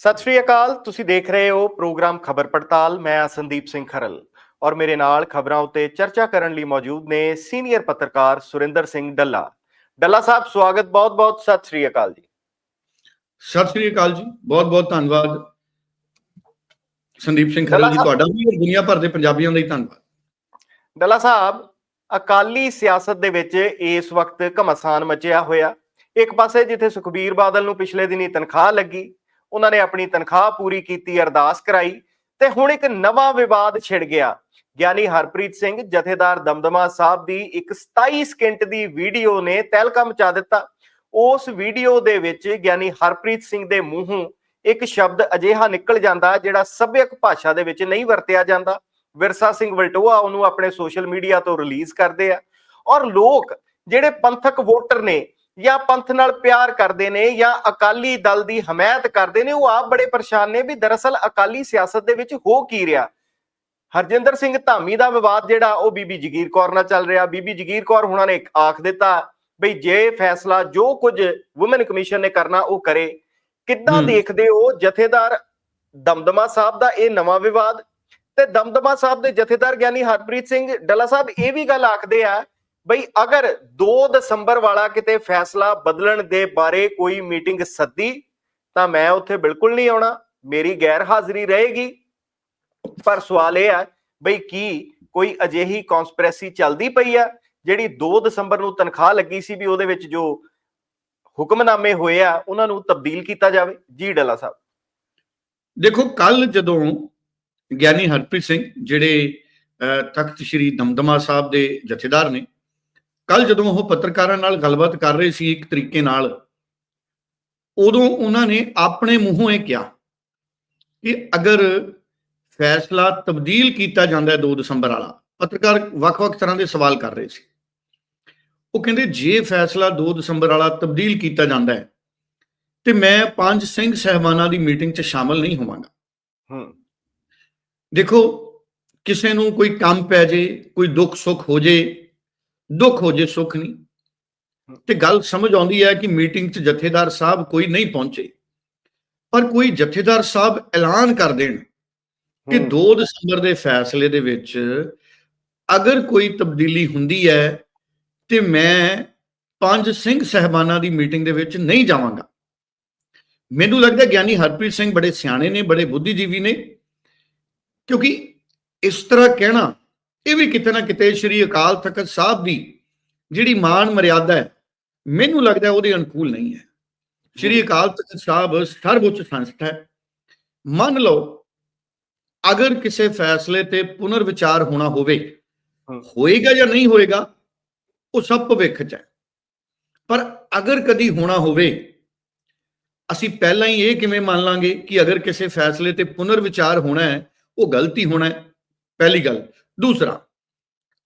ਸਤਿ ਸ਼੍ਰੀ ਅਕਾਲ ਤੁਸੀਂ ਦੇਖ ਰਹੇ ਹੋ ਪ੍ਰੋਗਰਾਮ ਖਬਰ ਪੜਤਾਲ ਮੈਂ ਹਾਂ ਸੰਦੀਪ ਸਿੰਘ ਖਰਲ ਔਰ ਮੇਰੇ ਨਾਲ ਖਬਰਾਂ ਉਤੇ ਚਰਚਾ ਕਰਨ ਲਈ ਮੌਜੂਦ ਨੇ ਸੀਨੀਅਰ ਪੱਤਰਕਾਰ ਸੁਰਿੰਦਰ ਸਿੰਘ ਡੱਲਾ। ਡੱਲਾ ਸਾਹਿਬ ਸਵਾਗਤ ਬਹੁਤ-ਬਹੁਤ ਸਤਿ ਸ਼੍ਰੀ ਅਕਾਲ ਜੀ। ਸਤਿ ਸ੍ਰੀ ਅਕਾਲ ਜੀ ਬਹੁਤ ਬਹੁਤ ਧੰਨਵਾਦ। ਸੰਦੀਪ ਸਿੰਘ ਖਰਲ ਜੀ ਤੁਹਾਡਾ ਵੀ ਔਰ ਦੁਨੀਆ ਭਰ ਦੇ ਪੰਜਾਬੀਆਂ ਦਾ ਹੀ ਧੰਨਵਾਦ। ਡੱਲਾ ਸਾਹਿਬ ਅਕਾਲੀ ਸਿਆਸਤ ਦੇ ਵਿੱਚ ਇਸ ਵਕਤ ਘਮਸਾਨ ਮਚਿਆ ਹੋਇਆ। ਇੱਕ ਪਾਸੇ ਜਿੱਥੇ ਸੁਖਬੀਰ ਬਾਦਲ ਨੂੰ ਪਿਛਲੇ ਦਿਨੀ ਤਨਖਾਹ ਲੱਗੀ ਉਹਨਾਂ ਨੇ ਆਪਣੀ ਤਨਖਾਹ ਪੂਰੀ ਕੀਤੀ, ਅਰਦਾਸ ਕਰਾਈ ਤੇ ਹੁਣ ਇੱਕ ਨਵਾਂ ਵਿਵਾਦ ਛਿੜ ਗਿਆ। ਗਿਆਨੀ ਹਰਪ੍ਰੀਤ ਸਿੰਘ, ਜਥੇਦਾਰ ਦਮਦਮਾ ਸਾਹਿਬ ਦੀ ਇੱਕ 27 ਸਕਿੰਟ ਦੀ ਵੀਡੀਓ ਨੇ ਤਹਿਲਕਾ ਮਚਾ ਦਿੱਤਾ। ਉਸ ਵੀਡੀਓ ਦੇ ਵਿੱਚ ਗਿਆਨੀ ਹਰਪ੍ਰੀਤ ਸਿੰਘ ਦੇ ਮੂੰਹੋਂ ਇੱਕ ਸ਼ਬਦ ਅਜਿਹਾ ਨਿਕਲ ਜਾਂਦਾ ਜਿਹੜਾ ਸੱਭਿਅਕ ਭਾਸ਼ਾ ਦੇ ਵਿੱਚ ਨਹੀਂ ਵਰਤਿਆ ਜਾਂਦਾ। ਵਿਰਸਾ ਸਿੰਘ ਵਲਟੋਆ ਉਹਨੂੰ ਆਪਣੇ ਸੋਸ਼ਲ ਮੀਡੀਆ ਤੋਂ ਰਿਲੀਜ਼ ਕਰਦੇ ਆ ਔਰ ਲੋਕ ਜਿਹੜੇ ਪੰਥਕ ਵੋਟਰ ਨੇ ਜਾਂ ਪੰਥ ਨਾਲ ਪਿਆਰ ਕਰਦੇ ਨੇ ਜਾਂ ਅਕਾਲੀ ਦਲ ਦੀ ਹਮਾਇਤ ਕਰਦੇ ਨੇ ਉਹ ਆਪ ਬੜੇ ਪਰੇਸ਼ਾਨ ਨੇ ਵੀ ਦਰਅਸਲ ਅਕਾਲੀ ਸਿਆਸਤ ਦੇ ਵਿੱਚ ਹੋ ਕੀ ਰਿਹਾ। ਹਰਜਿੰਦਰ ਸਿੰਘ ਧਾਮੀ ਦਾ ਵਿਵਾਦ ਜਿਹੜਾ ਉਹ ਬੀਬੀ ਜਗੀਰ ਕੌਰ ਨਾਲ ਚੱਲ ਰਿਹਾ। ਬੀਬੀ ਜਗੀਰ ਕੌਰ ਹੁਣਾਂ ਨੇ ਆਖ ਦਿੱਤਾ ਬਈ ਜੇ ਫੈਸਲਾ ਜੋ ਕੁਝ ਔਮਨ ਕਮਿਸ਼ਨ ਨੇ ਕਰਨਾ ਉਹ ਕਰੇ। ਕਿੱਦਾਂ। ਦੇਖਦੇ ਹੋ ਜਥੇਦਾਰ ਦਮਦਮਾ ਸਾਹਿਬ ਦਾ ਇਹ ਨਵਾਂ ਵਿਵਾਦ? ਤੇ ਦਮਦਮਾ ਸਾਹਿਬ ਦੇ ਜਥੇਦਾਰ ਗਿਆਨੀ ਹਰਪ੍ਰੀਤ ਸਿੰਘ ਡੱਲਾ ਸਾਹਿਬ ਇਹ ਵੀ ਗੱਲ ਆਖਦੇ ਆ ਬਈ ਅਗਰ 2 ਦਸੰਬਰ ਵਾਲਾ ਕਿਤੇ ਫੈਸਲਾ ਬਦਲਣ ਦੇ ਬਾਰੇ ਕੋਈ ਮੀਟਿੰਗ ਸੱਦੀ, ਤਾਂ ਮੈਂ ਉੱਥੇ ਬਿਲਕੁਲ ਨਹੀਂ ਆਉਣਾ, ਮੇਰੀ ਗੈਰ ਹਾਜ਼ਰੀ ਰਹੇਗੀ। ਪਰ ਸਵਾਲ ਇਹ ਹੈ ਬਈ ਕੀ ਕੋਈ ਅਜਿਹੀ ਕਨਸਪੀਰੇਸੀ ਚੱਲਦੀ ਪਈ ਆ, ਜਿਹੜੀ 2 ਦਸੰਬਰ ਨੂੰ ਤਨਖਾਹ ਲੱਗੀ ਸੀ ਵੀ ਉਹਦੇ ਵਿੱਚ ਜੋ ਹੁਕਮਨਾਮੇ ਹੋਏ ਆ, ਉਹਨਾਂ ਨੂੰ ਤਬਦੀਲ ਕੀਤਾ ਜਾਵੇ? ਜੀ ਡੱਲਾ ਸਾਹਿਬ। ਦੇਖੋ ਕੱਲ ਜਦੋਂ ਗਿਆਨੀ ਹਰਪ੍ਰੀਤ ਸਿੰਘ, ਜਿਹੜੇ ਤਖਤ ਸ੍ਰੀ ਦਮਦਮਾ ਸਾਹਿਬ ਦੇ ਜਥੇਦਾਰ ਨੇ ਕੱਲ ਜਦੋਂ ਉਹ ਪੱਤਰਕਾਰਾਂ ਨਾਲ ਗੱਲਬਾਤ ਕਰ ਰਹੇ ਸੀ ਇੱਕ ਤਰੀਕੇ ਨਾਲ ਉਦੋਂ ਉਹਨਾਂ ਨੇ ਆਪਣੇ ਮੂੰਹੋਂ ਇਹ ਕਿਹਾ ਕਿ ਅਗਰ ਫੈਸਲਾ ਤਬਦੀਲ ਕੀਤਾ ਜਾਂਦਾ ਹੈ 2 ਦਸੰਬਰ ਵਾਲਾ ਪੱਤਰਕਾਰ ਵੱਖ-ਵੱਖ ਤਰ੍ਹਾਂ ਦੇ ਸਵਾਲ ਕਰ ਰਹੇ ਸੀ। ਉਹ ਕਹਿੰਦੇ ਜੇ ਫੈਸਲਾ 2 ਦਸੰਬਰ ਵਾਲਾ ਤਬਦੀਲ ਕੀਤਾ ਜਾਂਦਾ ਹੈ ਤੇ ਮੈਂ ਪੰਜ ਸਿੰਘ ਸਹਿਬਾਨਾਂ ਦੀ ਮੀਟਿੰਗ 'ਚ ਸ਼ਾਮਲ ਨਹੀਂ ਹੋਵਾਂਗਾ। ਹੂੰ। ਦੇਖੋ ਕਿਸੇ ਨੂੰ ਕੋਈ ਕੰਮ ਪੈ ਜੇ ਕੋਈ ਦੁੱਖ ਸੁੱਖ ਹੋ ਜੇ ਦੁੱਖ ਹੋ ਜੇ ਸੁੱਖ ਨਹੀਂ। ਤੇ ਗੱਲ ਸਮਝ ਆਉਂਦੀ ਹੈ ਕਿ ਮੀਟਿੰਗ 'ਚ ਜਥੇਦਾਰ ਸਾਹਿਬ ਕੋਈ ਨਹੀਂ ਪਹੁੰਚੇ। ਪਰ ਕੋਈ ਜਥੇਦਾਰ ਸਾਹਿਬ ਐਲਾਨ ਕਰ ਦੇਣ ਕਿ ਹੂੰ। 2 ਦਸੰਬਰ ਦੇ ਫੈਸਲੇ ਦੇ ਵਿੱਚ ਅਗਰ ਕੋਈ ਤਬਦੀਲੀ ਹੁੰਦੀ ਹੈ ਤੇ ਮੈਂ ਪੰਜ ਸਿੰਘ ਸਹਿਬਾਨਾਂ ਦੀ ਮੀਟਿੰਗ ਦੇ ਵਿੱਚ ਨਹੀਂ ਜਾਵਾਂਗਾ। ਮੈਨੂੰ ਲੱਗਦਾ ਗਿਆਨੀ ਹਰਪ੍ਰੀਤ ਸਿੰਘ ਬੜੇ ਸਿਆਣੇ ਨੇ ਬੜੇ ਬੁੱਧੀਜੀਵੀ ਨੇ। ਕਿਉਂਕਿ ਇਸ ਤਰ੍ਹਾਂ ਕਹਿਣਾ ਇਹ ਵੀ ਕਿਤੇ ਨਾ ਕਿਤੇ ਸ੍ਰੀ ਅਕਾਲ ਤਖਤ ਸਾਹਿਬ ਦੀ ਜਿਹੜੀ ਮਾਨ ਮਰਿਆਦਾ ਹੈ ਮੈਨੂੰ ਲੱਗਦਾ ਉਹਦੇ ਅਨੁਕੂਲ ਨਹੀਂ ਹੈ। ਸ੍ਰੀ ਅਕਾਲ ਤਖਤ ਸਾਹਿਬ ਸਰਵਉੱਚ ਸੰਸਥਾ ਹੈ। ਮੰਨ ਲਓ ਅਗਰ ਕਿਸੇ ਫੈਸਲੇ ਤੇ ਪੁਨਰ ਵਿਚਾਰ ਹੋਣਾ ਹੋਵੇ। ਹੋਏਗਾ ਜਾਂ ਨਹੀਂ ਹੋਏਗਾ ਉਹ ਸਭ ਭਵਿੱਖ 'ਚ ਹੈ। ਪਰ ਅਗਰ ਕਦੀ ਹੋਣਾ ਹੋਵੇ ਅਸੀਂ ਪਹਿਲਾਂ ਹੀ ਇਹ ਕਿਵੇਂ ਮੰਨ ਲਾਂਗੇ ਕਿ ਅਗਰ ਕਿਸੇ ਫੈਸਲੇ ਤੇ ਪੁਨਰ ਵਿਚਾਰ ਹੋਣਾ ਹੈ ਉਹ ਗਲਤੀ ਹੋਣਾ ਹੈ ਪਹਿਲੀ ਗੱਲ। ਦੂਸਰਾ,